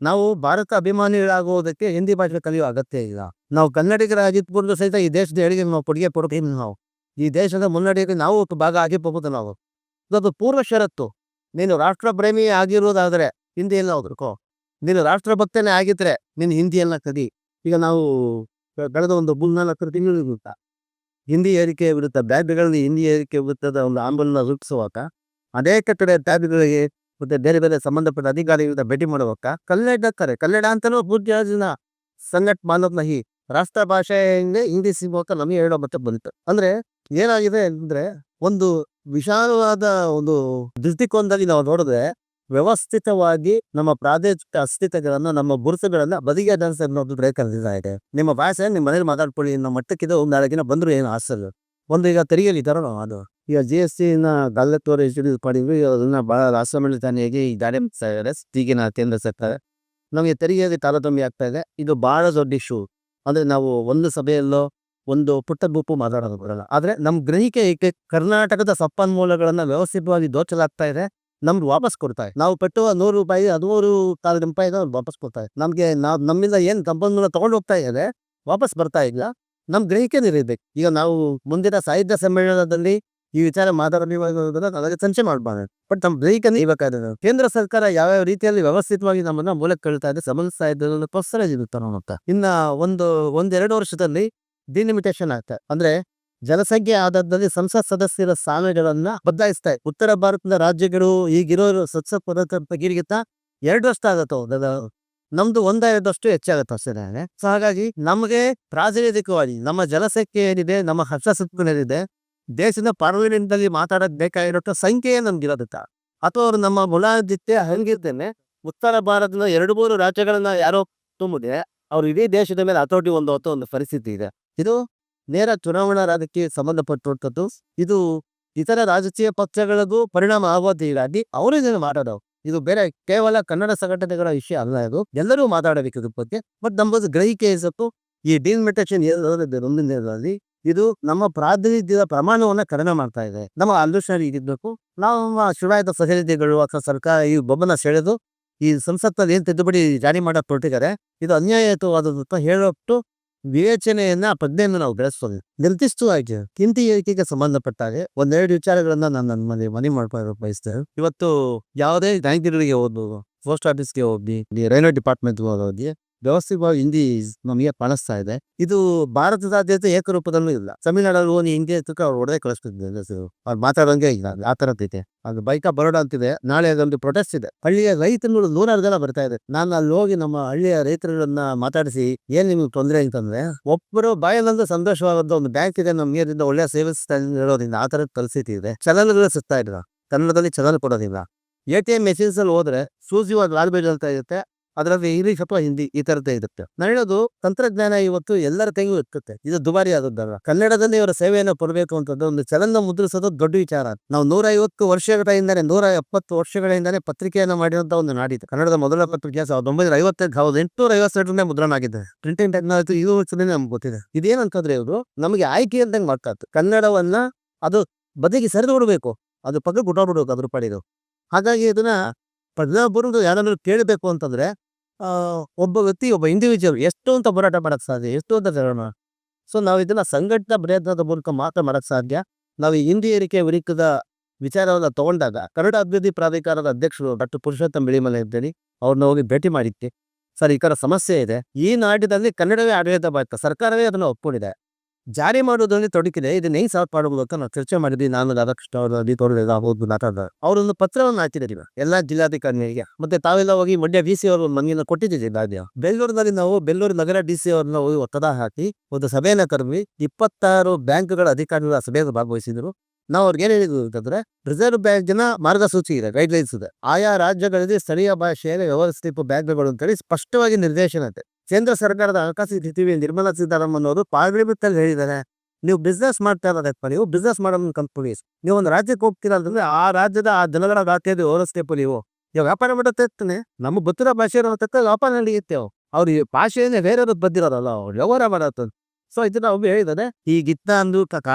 ನಾವು ಭಾರತ ಅಭಿಮಾನಿಗಳಾಗುವುದಕ್ಕೆ ಹಿಂದಿ ಭಾಷೆ ಕಲಿಯುವ ಅಗತ್ಯ ಇಲ್ಲ. ನಾವು ಕನ್ನಡಿಗರಾಗಿದ್ಕೊಂಡು ಸಹಿತ ಈ ದೇಶದ ಹೇಳಿಗೆ ನಾವು ಕೊಡುಗೆ ಕೊಡ್ತೀವಿ ನಾವು. ಈ ದೇಶದ ಮುನ್ನಡೆಗೆ ನಾವು ಭಾಗ ಆಗಿರ್ಬೋದು ನಾವು. ಅದು ಪೂರ್ವ ಷರತ್ತು. ನೀನು ರಾಷ್ಟ್ರ ಪ್ರೇಮಿ ಆಗಿರೋದಾದ್ರೆ ಹಿಂದಿಯನ್ನ ಹೋಗ್ಬೇಕು ನೀನು ರಾಷ್ಟ್ರಭಕ್ತನೇ ಆಗಿದ್ರೆ ನೀನು ಹಿಂದಿಯನ್ನ ಕದಿ. ಈಗ ನಾವು ಕಳೆದ ಒಂದು ಮೂರ್ನಾಲ್ಕು ಗೊತ್ತ ಹಿಂದಿ ಏರಿಕೆ ವಿರುದ್ಧ ಬ್ಯಾಗ್ಗಳಲ್ಲಿ ಹಿಂದಿ ಏರಿಕೆ ವಿರುದ್ಧದ ಒಂದು ಆಂದೋಲನ ರೂಪಿಸುವಾಗ ಅನೇಕ ಕಡೆ ಟ್ಯಾಬ್ಗಳಿಗೆ ಮತ್ತೆ ಬೇರೆ ಬೇರೆ ಸಂಬಂಧಪಟ್ಟ ಅಧಿಕಾರಿಗಳಿಂದ ಭೇಟಿ ಮಾಡುವಾಗ ಕರೆ ಕನ್ನಡ ಅಂತಲೂ ಪೂಜ್ಯ ದಿನ ಸಂಗಟ್ ಮಾನವ್ ನಹಿ ರಾಷ್ಟ್ರ ಭಾಷೆಯಿಂದ ಹಿಂದಿ ಸಿಗುವಾಗ ನಮಗೆ ಹೇಳೋ ಮತ್ತೆ ಬಂತು. ಅಂದ್ರೆ ಏನಾಗಿದೆ ಅಂದ್ರೆ ಒಂದು ವಿಶಾಲವಾದ ಒಂದು ದೃಷ್ಟಿಕೋನದಲ್ಲಿ ನಾವು ನೋಡಿದ್ರೆ ವ್ಯವಸ್ಥಿತವಾಗಿ ನಮ್ಮ ಪ್ರಾದೇಶಿಕ ಅಸ್ತಿತ್ವಗಳನ್ನು, ನಮ್ಮ ಬುರುಸುಗಳನ್ನ ಬದಿಗೆ ಅನ್ನೋದು ಇದೆ ನಿಮ್ಮ ಭಾಷೆ, ನಿಮ್ಮ ಮನೇಲಿ ಮಾತಾಡ್ಕೊಳ್ಳಿ ನಮ್ಮ ಮಟ್ಟಕ್ಕಿದೆ ಒಂದು ನಾಳೆಗಿನ ಬಂದ್ರು ಏನು ಆಸಲು ಒಂದು ಈಗ ತೆರಿಗೆಲಿ ತರ ಅದು. ಈಗ ಜಿ ಎಸ್ ಟಿ ನ ಗಲ್ಲ ತೋರಿ ಮಾಡಿದ್ವಿ ಅದನ್ನ ಬಹಳ ರಾಷ್ಟ್ರಮಂಡಳಿತಾನಿಯಾಗಿ ಇದ್ದಾರೆ ಈಗಿನ ಕೇಂದ್ರ ಸರ್ಕಾರ. ನಮಗೆ ತೆರಿಗೆಯಲ್ಲಿ ತಾರತಮ್ಯ ಆಗ್ತಾ ಇದೆ. ಇದು ಬಹಳ ದೊಡ್ಡ ಇಶ್ಯೂ ಅಂದ್ರೆ ನಾವು ಒಂದು ಸಭೆಯಲ್ಲೋ ಒಂದು ಪುಟ್ಟ ಗುಂಪು ಮಾತಾಡೋದು ಬರಲ್ಲ ಆದ್ರೆ ನಮ್ಮ ಗ್ರಹಿಕೆ ಕರ್ನಾಟಕದ ಸಂಪನ್ಮೂಲಗಳನ್ನ ವ್ಯವಸ್ಥಿತವಾಗಿ ದೋಚಲಾಗ್ತಾ ಇದೆ. ನಮ್ಗೆ ವಾಪಸ್ ಕೊಡ್ತಾರೆ. ನಾವು ಪೆಟ್ಟುವ ನೂರು ರೂಪಾಯಿ, ಹದಿಮೂರು ಸಾವಿರ ರೂಪಾಯಿ ಅವ್ರು ವಾಪಸ್ ಕೊಡ್ತಾರೆ. ನಮ್ಗೆ ನಾವು ನಮ್ಮಿಂದ ಏನು ಸಂಪನ್ಮೂಲ ತಗೊಂಡು ಹೋಗ್ತಾ ಇದ್ದಾರೆ, ವಾಪಸ್ ಬರ್ತಾ ಇಲ್ಲ. ನಮ್ ಗ್ರಹಿಕೆ ಇರಬೇಕು. ಈಗ ನಾವು ಮುಂದಿನ ಸಾಹಿತ್ಯ ಸಮ್ಮೇಳನದಲ್ಲಿ ಈ ವಿಚಾರ ಮಾತಾಡೋದನ್ನ ನನಗೆ ಸಂಚೆ ಮಾಡಬಾರ್ದು. ಬಟ್ ನಮ್ಮ ಗ್ರಹಿಕೆ ಇರಬೇಕಾದ್ರೆ ಕೇಂದ್ರ ಸರ್ಕಾರ ಯಾವ್ಯಾವ ರೀತಿಯಲ್ಲಿ ವ್ಯವಸ್ಥಿತವಾಗಿ ನಮ್ಮನ್ನ ಮೂಲಕ್ಕೆ ಕೇಳ್ತಾ ಇದೆ ಸಮಸ್ತಾ ಇದೆ ಪ್ರೋತ್ಸಾಹ ಇರುತ್ತೆ ಅಂತ ಇನ್ನ ಒಂದು, ಒಂದೆರಡು ವರ್ಷದಲ್ಲಿ ಡಿಲಿಮಿಟೇಷನ್ ಆಗ್ತದೆ ಅಂದ್ರೆ ಜನಸಂಖ್ಯೆ ಆಧಾರದಲ್ಲಿ ಸಂಸತ್ ಸದಸ್ಯರ ಸ್ಥಾನಗಳನ್ನ ಬದಲಾಯಿಸ್ತಾ ಉತ್ತರ ಭಾರತದ ರಾಜ್ಯಗಳು ಈಗಿರೋ ಸಂಸತ್ ಎರಡು ಎರಡರಷ್ಟು ಆಗತ್ತೆ ನಮ್ದು ಒಂದೈದಷ್ಟು ಹೆಚ್ಚಾಗತ್ತೆ ಅಷ್ಟೇ ಸೊ ಹಾಗಾಗಿ ನಮಗೆ ಪ್ರಾತಿನಿಧಿಕವಾಗಿ ನಮ್ಮ ಜನಸಂಖ್ಯೆ ಏನಿದೆ, ನಮ್ಮ ಹರ್ಷ ಏನಿದೆ ದೇಶದ ಪಾರ್ಲಿಮೆಂಟ್ನಲ್ಲಿ ಮಾತಾಡಕ್ ಬೇಕಾಗಿರೋ ಸಂಖ್ಯೆ ನಮ್ಗಿರೋದಕ್ಕ ಅಥವಾ ಅವ್ರು ನಮ್ಮ ಮುಲಾದಿತ್ಯ ಹಂಗಿರ್ತೇನೆ ಉತ್ತರ ಭಾರತದ ಎರಡು ಮೂರು ರಾಜ್ಯಗಳನ್ನ ಯಾರೋ ತುಂಬಿದೆ ಅವ್ರು ಇಡೀ ದೇಶದ ಮೇಲೆ ಹತೋಟಿ ಒಂದು ಹೊತ್ತು ಒಂದು ಪರಿಸ್ಥಿತಿ ಇದೆ. ಇದು ನೇರ ಚುನಾವಣಾ ರಾಜಕೀಯ ಸಂಬಂಧಪಟ್ಟಂಥದ್ದು. ಇದು ಇತರ ರಾಜಕೀಯ ಪಕ್ಷಗಳಿಗೂ ಪರಿಣಾಮ ಆಗೋದಿಲ್ಲಾಗಿ ಅವರು ಇದನ್ನು ಮಾಡೋದು. ಇದು ಬೇರೆ ಕೇವಲ ಕನ್ನಡ ಸಂಘಟನೆಗಳ ವಿಷಯ ಅಲ್ಲ ಇದು. ಎಲ್ಲರೂ ಮಾತಾಡಬೇಕು ಇದ್ರ ಬಗ್ಗೆ. ಬಟ್ ನಮ್ಮದು ಗ್ರಹಿಕೆ ಸ್ವಲ್ಪ ಈ ಡಿಲಿಮಿಟೇಷನ್ ದಿನದಲ್ಲಿ ಇದು ನಮ್ಮ ಪ್ರಾತಿನಿಧ್ಯದ ಪ್ರಮಾಣವನ್ನ ಕಡಿಮೆ ಮಾಡ್ತಾ ಇದೆ. ನಮ್ಮ ಇರಬೇಕು. ನಾವು ನಮ್ಮ ಚುನಾಯಿತ ಪ್ರತಿನಿಧಿಗಳು ಅಥವಾ ಸರ್ಕಾರ ಈ ಬೊಮ್ಮನ ಸೆಳೆದು ಈ ಸಂಸತ್ನಲ್ಲಿ ಏನ್ ತಿದ್ದುಪಡಿ ಜಾರಿ ಮಾಡಕ್ ಹೊರಟಿದ್ದಾರೆ, ಇದು ಅನ್ಯಾಯಯುತವಾದದ್ದು ಅಂತ ಹೇಳೋಟ್ಟು ವಿವೇಚನೆಯನ್ನ ಪ್ರಜ್ಞೆಯನ್ನು ನಾವು ಬೆಳೆಸ್ಬೋದು. ನಿರ್ದಿಷ್ಟವಾಗಿ ಕಿಂತಿ ಏರಿಕೆಗೆ ಸಂಬಂಧಪಟ್ಟಾಗೆ ಒಂದೆರಡು ವಿಚಾರಗಳನ್ನ ನಾನು ನನ್ನ ಮನೆ ಮನೆ ಮಾಡ್ಕೊಂಡು ಬಯಸ್ತೇನೆ ಇವತ್ತು ಯಾವುದೇ ಬ್ಯಾಂಕ್ಗಳಿಗೆ ಹೋಗ್ಬೋದು ಪೋಸ್ಟ್ ಆಫೀಸ್ಗೆ ಹೋಗಿ ರೈಲ್ವೆ ಡಿಪಾರ್ಟ್ಮೆಂಟ್ ಹೋಗಿ ವ್ಯವಸ್ಥಿತವಾಗಿ ಹಿಂದಿ ನಮಗೆ ಕಾಣಿಸ್ತಾ ಇದೆ. ಇದು ಭಾರತದಾದ್ಯಂತ ಏಕರೂಪದಲ್ಲೂ ಇಲ್ಲ. ತಮಿಳ್ನಾಡಲ್ಲಿ ಹೋಗಿ ಹಿಂದಿ ಎತ್ತಕ್ಕೆ ಅವ್ರು ಒಡೆದೇ ಕಳಿಸ್ತಿದ್ದೆ ಅವ್ರು ಮಾತಾಡೋಂಗೆ ಇಲ್ಲ. ಆ ಥರದ್ದಿದೆ ಅದು ಬೈಕ ಬರೋಡ ಅಂತಿದೆ. ನಾಳೆ ಅದೊಂದು ಪ್ರೊಟೆಸ್ಟ್ ಇದೆ. ಹಳ್ಳಿಯ ರೈತರುಗಳು ನೂರಾರು ಜನ ಬರ್ತಾ ಇದೆ ನಾನು ಅಲ್ಲಿ ಹೋಗಿ ನಮ್ಮ ಹಳ್ಳಿಯ ರೈತರನ್ನ ಮಾತಾಡಿಸಿ, ಏನ್ ನಿಮ್ಗೆ ತೊಂದರೆ ಅಂತಂದ್ರೆ ಒಬ್ಬರು ಬಾಯಲ್ಲೊಂದು ಸಂತೋಷವಾದ ಒಂದು ಬ್ಯಾಂಕ್ ಇದೆ. ನಮ್ಮ ನೀರಿಂದ ಒಳ್ಳೆ ಸೇವೆ ಇರೋದ್ರಿಂದ ಆ ತರದ ಪರಿಸ್ಥಿತಿ ಇದೆ. ಚಲನಗಳು ಸುತ್ತಾ ಇಲ್ಲ ಕನ್ನಡದಲ್ಲಿ ಚಲನ ಕೊಡೋದಿಲ್ಲ. ಎ ಟಿ ಎಂ ಮೆಷಿನ್ಸ್ ಅಲ್ಲಿ ಹೋದ್ರೆ ಸೂಜಿವಾದ ಲಾಲ್ಬೇಜ್ ಅಂತ ಇರುತ್ತೆ. ಅದರಲ್ಲಿ ಇಂಗ್ಲಿಷ್ ಅಥವಾ ಹಿಂದಿ ಈ ತರದ್ದೇ ಇರುತ್ತೆ. ನಾನು ಹೇಳೋದು ತಂತ್ರಜ್ಞಾನ ಇವತ್ತು ಎಲ್ಲರ ಕೈಗೂ ಇರ್ತದೆ. ಇದು ದುಬಾರಿ ಆದದ್ದಲ್ಲ. ಕನ್ನಡದಲ್ಲಿ ಇವರ ಸೇವೆಯನ್ನು ಕೊಡಬೇಕು ಅಂತಂದ್ರೆ ಒಂದು ಚಲನ ಮುದ್ರಿಸೋದು ದೊಡ್ಡ ವಿಚಾರ. ನಾವು ನೂರ ಐವತ್ತು ವರ್ಷಗಳಿಂದಾನೆ ನೂರ ಎಪ್ಪತ್ತು ವರ್ಷಗಳಿಂದಾನೆ ಪತ್ರಿಕೆಯನ್ನು ಮಾಡಿರುವಂತಹ ಒಂದು ನಾಡಿದೆ. ಕನ್ನಡದ ಮೊದಲ ಪತ್ರಿಕೆ ಸಾವಿರದ ಒಂಬೈನೂರ ಐವತ್ತೈದು ಸಾವಿರದ ಎಂಟುನೂರ ಐವತ್ತೆರಡನೇ ಮುದ್ರಣ ಆಗಿದೆ ಪ್ರಿಂಟಿಂಗ್ ಟೆಕ್ನಾಲಜಿ ಇದು ನಮ್ಗೆ ಗೊತ್ತಿದೆ. ಇದೇನಂತಂದ್ರೆ ಇವರು ನಮಗೆ ಆಯ್ಕೆ ಅಂದಂಗೆ ಮಾಡ್ತಾ ಕನ್ನಡವನ್ನ ಅದು ಬದಿಗೆ ಸರಿದು ಬಿಡಬೇಕು. ಅದು ಪಕ್ಕ ಗುಟಾಡ್ಬಿಡ್ಬೇಕು ಅದ್ರ ಪಡೆದು. ಹಾಗಾಗಿ ಇದನ್ನ ಪ್ರಜಾಪ್ರಭುತ್ವ ಯಾರಾದ್ರೂ ಕೇಳಬೇಕು ಅಂತಂದ್ರೆ ಒಬ್ಬ ವ್ಯಕ್ತಿ, ಒಬ್ಬ ಇಂಡಿವಿಜುವಲ್ ಎಷ್ಟು ಅಂತ ಹೋರಾಟ ಮಾಡಕ್ ಸಾಧ್ಯ, ಎಷ್ಟು ಅಂತ ಹೇಳೋಣ ಸೊ ನಾವು ಇದನ್ನ ಸಂಘಟಿತ ಪ್ರಯತ್ನದ ಮೂಲಕ ಮಾತ್ರ ಮಾಡಕ್ ಸಾಧ್ಯ. ನಾವು ಈ ಹಿಂದಿ ಏರಿಕೆ ವಿಚಾರವನ್ನ ತಗೊಂಡಾಗ, ಕನ್ನಡ ಅಭಿವೃದ್ಧಿ ಪ್ರಾಧಿಕಾರದ ಅಧ್ಯಕ್ಷರು ಡಾಕ್ಟರ್ ಪುರುಷೋತ್ತಮ್ ಬಿಳಿಮಲೆ ಇದ್ದೇನೆ ಅವ್ರನ್ನ ಹೋಗಿ ಭೇಟಿ ಮಾಡಿತ್ತಿ ಸರ್, ಈ ಕಡೆ ಸಮಸ್ಯೆ ಇದೆ. ಈ ನಾಡಿನಲ್ಲಿ ಕನ್ನಡವೇ ಆಡಳಿತ ಭಾರತ ಸರ್ಕಾರವೇ ಅದನ್ನ ಒಪ್ಕೊಂಡಿದೆ. ಜಾರಿ ಮಾಡೋದ್ರಲ್ಲಿ ತೊಡಕಿದೆ. ಇದನ್ನ ಹೆಂಗ್ ಸಾಲ್ವ್ ಅಂತ ನಾವು ಚರ್ಚೆ ಮಾಡಿದ್ವಿ. ನಾನು ರಾಧಾಕೃಷ್ಣ ಅವರು ತೋರಿದ ಹೋದ್ ಮಾತಾಡ್ದ ಅವರೊಂದು ಪತ್ರವನ್ನು ಹಾಕಿದ್ದೀವಿ ಎಲ್ಲಾ ಜಿಲ್ಲಾಧಿಕಾರಿಗಳಿಗೆ. ಮತ್ತೆ ತಾವೆಲ್ಲ ಹೋಗಿ ಮಂಡ್ಯ ಬಿ ಸಿ ಅವರು ಮನೆಯನ್ನು ಕೊಟ್ಟಿದ್ದೀವಿ ದಾದ್ಯ ಬೆಂಗಳೂರಿನಲ್ಲಿ ನಾವು ಬೆಂಗಳೂರು ನಗರ ಡಿ ಸಿ ಅವ್ರನ್ನ ಹೋಗಿ ಒತ್ತಡ ಹಾಕಿ ಒಂದು ಸಭೆಯನ್ನ ಕರೆದ್ವಿ. ಇಪ್ಪತ್ತಾರು ಬ್ಯಾಂಕ್ಗಳ ಅಧಿಕಾರಿಗಳ ಸಭೆಯಲ್ಲಿ ಭಾಗವಹಿಸಿದ್ರು. ನಾವು ಅವ್ರಿಗೆ ಏನ್ ಹೇಳಿದ್ವಿ ಅಂತಂದ್ರೆ, ರಿಸರ್ವ್ ಬ್ಯಾಂಕಿನ ಮಾರ್ಗಸೂಚಿ ಇದೆ ಗೈಡ್ಲೈನ್ಸ್ ಇದೆ. ಆಯಾ ರಾಜ್ಯಗಳಲ್ಲಿ ಸ್ಥಳೀಯ ಭಾಷೆಯಲ್ಲಿ ವ್ಯವಸ್ಥಿತ ಬ್ಯಾಂಕ್ಗಳು ಅಂತೇಳಿ ಸ್ಪಷ್ಟವಾಗಿ ನಿರ್ದೇಶನ ಇದೆ. ಕೇಂದ್ರ ಸರ್ಕಾರದ ಹಣಕಾಸು ಸಚಿವೆ ನಿರ್ಮಲಾ ಸೀತಾರಾಮನ್ ಅವರು ಪಾರ್ಲಿಮೆಂಟ್ ಅಲ್ಲಿ ಹೇಳಿದ್ದಾರೆ. ನೀವು ಬಿಸ್ನೆಸ್ ಮಾಡ್ತಾ ಇರೋದಪ್ಪ ನೀವು ಬಿಸ್ನೆಸ್ ಮಾಡೋ ಕಂಪನೀಸ್ ನೀವು ಒಂದು ರಾಜ್ಯಕ್ಕೆ ಹೋಗ್ತೀರಾ ಅಂತಂದ್ರೆ ಆ ರಾಜ್ಯದ ಆ ಜನಗಳ ಖಾತೆಯಲ್ಲಿ ಓರಿಸ್ತೇಪ ನೀವು. ಇವಾಗ ವ್ಯಾಪಾರ ಮಾಡತ್ತೆ ನಮ್ಗೆ ಗೊತ್ತಿರೋ ಭಾಷೆ ಇರೋತಕ್ಕ ವ್ಯಾಪಾರ ನಡೆಯುತ್ತೆ ಅವ್ರ ಅವ್ರಿಗೆ ಭಾಷೆಯನ್ನೇ ಬೇರೆಯವ್ರದ್ದು ಬಂದಿರೋದಲ್ಲ ಅವ್ರು ವ್ಯವಹಾರ ಮಾಡತ್ತ ಸೊ ಇದನ್ನ ಒಬ್ಬ ಹೇಳಿದಾನೆ ಈಗಿತ್ತ ಅಂದು ಕಾಕ,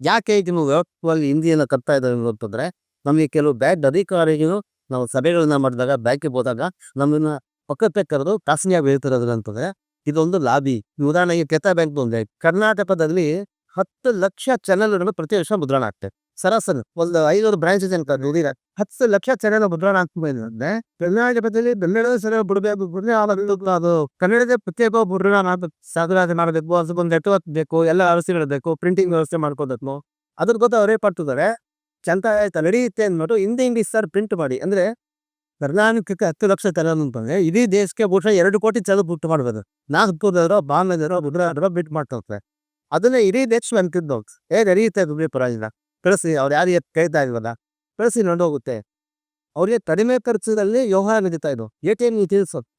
ಯಾಕೆ ಈಗ ನೀವು ವ್ಯವಸ್ಥಿತವಾಗಿ ಹಿಂದಿಯನ್ನು ಕಟ್ತಾ ಇದ್ದಾರೆ ಅಂತಂದ್ರೆ, ನಮಗೆ ಕೆಲವು ಬ್ಯಾಂಕ್ ಅಧಿಕಾರಿಗಳು ನಾವು ಸಭೆಗಳನ್ನ ಮಾಡಿದಾಗ, ಬ್ಯಾಂಕಿಗೆ ಹೋದಾಗ ನಮ್ಮನ್ನ ಪಕ್ಕಕ್ಕೆ ಕರೆದು ಖಾಸಗಿಯಾಗಿ ಅಂತಂದ್ರೆ, ಇದೊಂದು ಲಾಬಿ. ಉದಾಹರಣೆಗೆ ಕೆತಾ ಬ್ಯಾಂಕ್ ಒಂದೇ ಕರ್ನಾಟಕದಲ್ಲಿ ಹತ್ತು ಲಕ್ಷ ಚಾನೆಲ್ಗಳು ಪ್ರತಿ ವರ್ಷ ಮುದ್ರಣ ಆಗ್ತದೆ. ಸರಾಸರಿ ಒಂದು ಐನೂರು ಬ್ರಾಂಚಸ್ ಅಂತ ಹತ್ತು ಲಕ್ಷ ಚಾನೆಲ್ ಮುದ್ರಣ ಆಗ್ತದೆ ಕರ್ನಾಟಕದಲ್ಲಿ ಕನ್ನಡದ ಸರ ಬಿಡಬೇಕು ಅದು ಕನ್ನಡದ ಪ್ರತ್ಯೇಕ ಮುದ್ರಣ ಸಾಧನೆ ಮಾಡಬೇಕು ಅದಕ್ಕೊಂದು ನೆಟ್ವರ್ಕ್ ಬೇಕು, ಎಲ್ಲ ವ್ಯವಸ್ಥೆ ಬೇಕು, ಪ್ರಿಂಟಿಂಗ್ ವ್ಯವಸ್ಥೆ ಮಾಡ್ಕೋಬೇಕು. ಅದ್ರ ಗೊತ್ತ ಅವರೇ ಪಡ್ತಿದ್ದಾರೆ ಚಂತ ಆಯ್ತಾ ನಡೆಯುತ್ತೆ ಅಂದ್ಬಿಟ್ಟು ಹಿಂದಿ ಇಂಗ್ಲೀಷ್ ಸರ್ ಪ್ರಿಂಟ್ ಮಾಡಿ. ಅಂದ್ರೆ ಕರ್ನಾಟಕಕ್ಕೆ ಹತ್ತು ಲಕ್ಷ ಚಾನಲ್ ಅಂತಂದ್ರೆ ಇಡೀ ದೇಶಕ್ಕೆ ಬಹುಶಃ ಎರಡು ಕೋಟಿ ಚಲ ಬಿಟ್ಟು ಮಾಡ್ಬೋದು. ನಾಗ್ಪುರದವರು, ಬಾಂಬೆದವರು ಗುಜರಾತರೋ ಬಿಟ್ಟು ಮಾಡ್ತಾರೆ ಅದನ್ನ ಇಡೀ ದೇಶ ಅನ್ಕಿದ್ದು ಏ ನಡೆಯುತ್ತೆ ದುಡ್ಡು ಪರವಾಗಿಲ್ಲ ಕಳಿಸಿ, ಅವ್ರು ಯಾರು ಕೇಳ್ತಾ ಇಲ್ವಲ್ಲ? ಕಳಿಸಿ ಹೋಗುತ್ತೆ. ಅವ್ರಿಗೆ ಕಡಿಮೆ ಖರ್ಚದಲ್ಲಿ ವ್ಯವಹಾರ ನಡೀತಾ ಇದು. ಎ ಟಿ ಎಂ ನಿಧಿ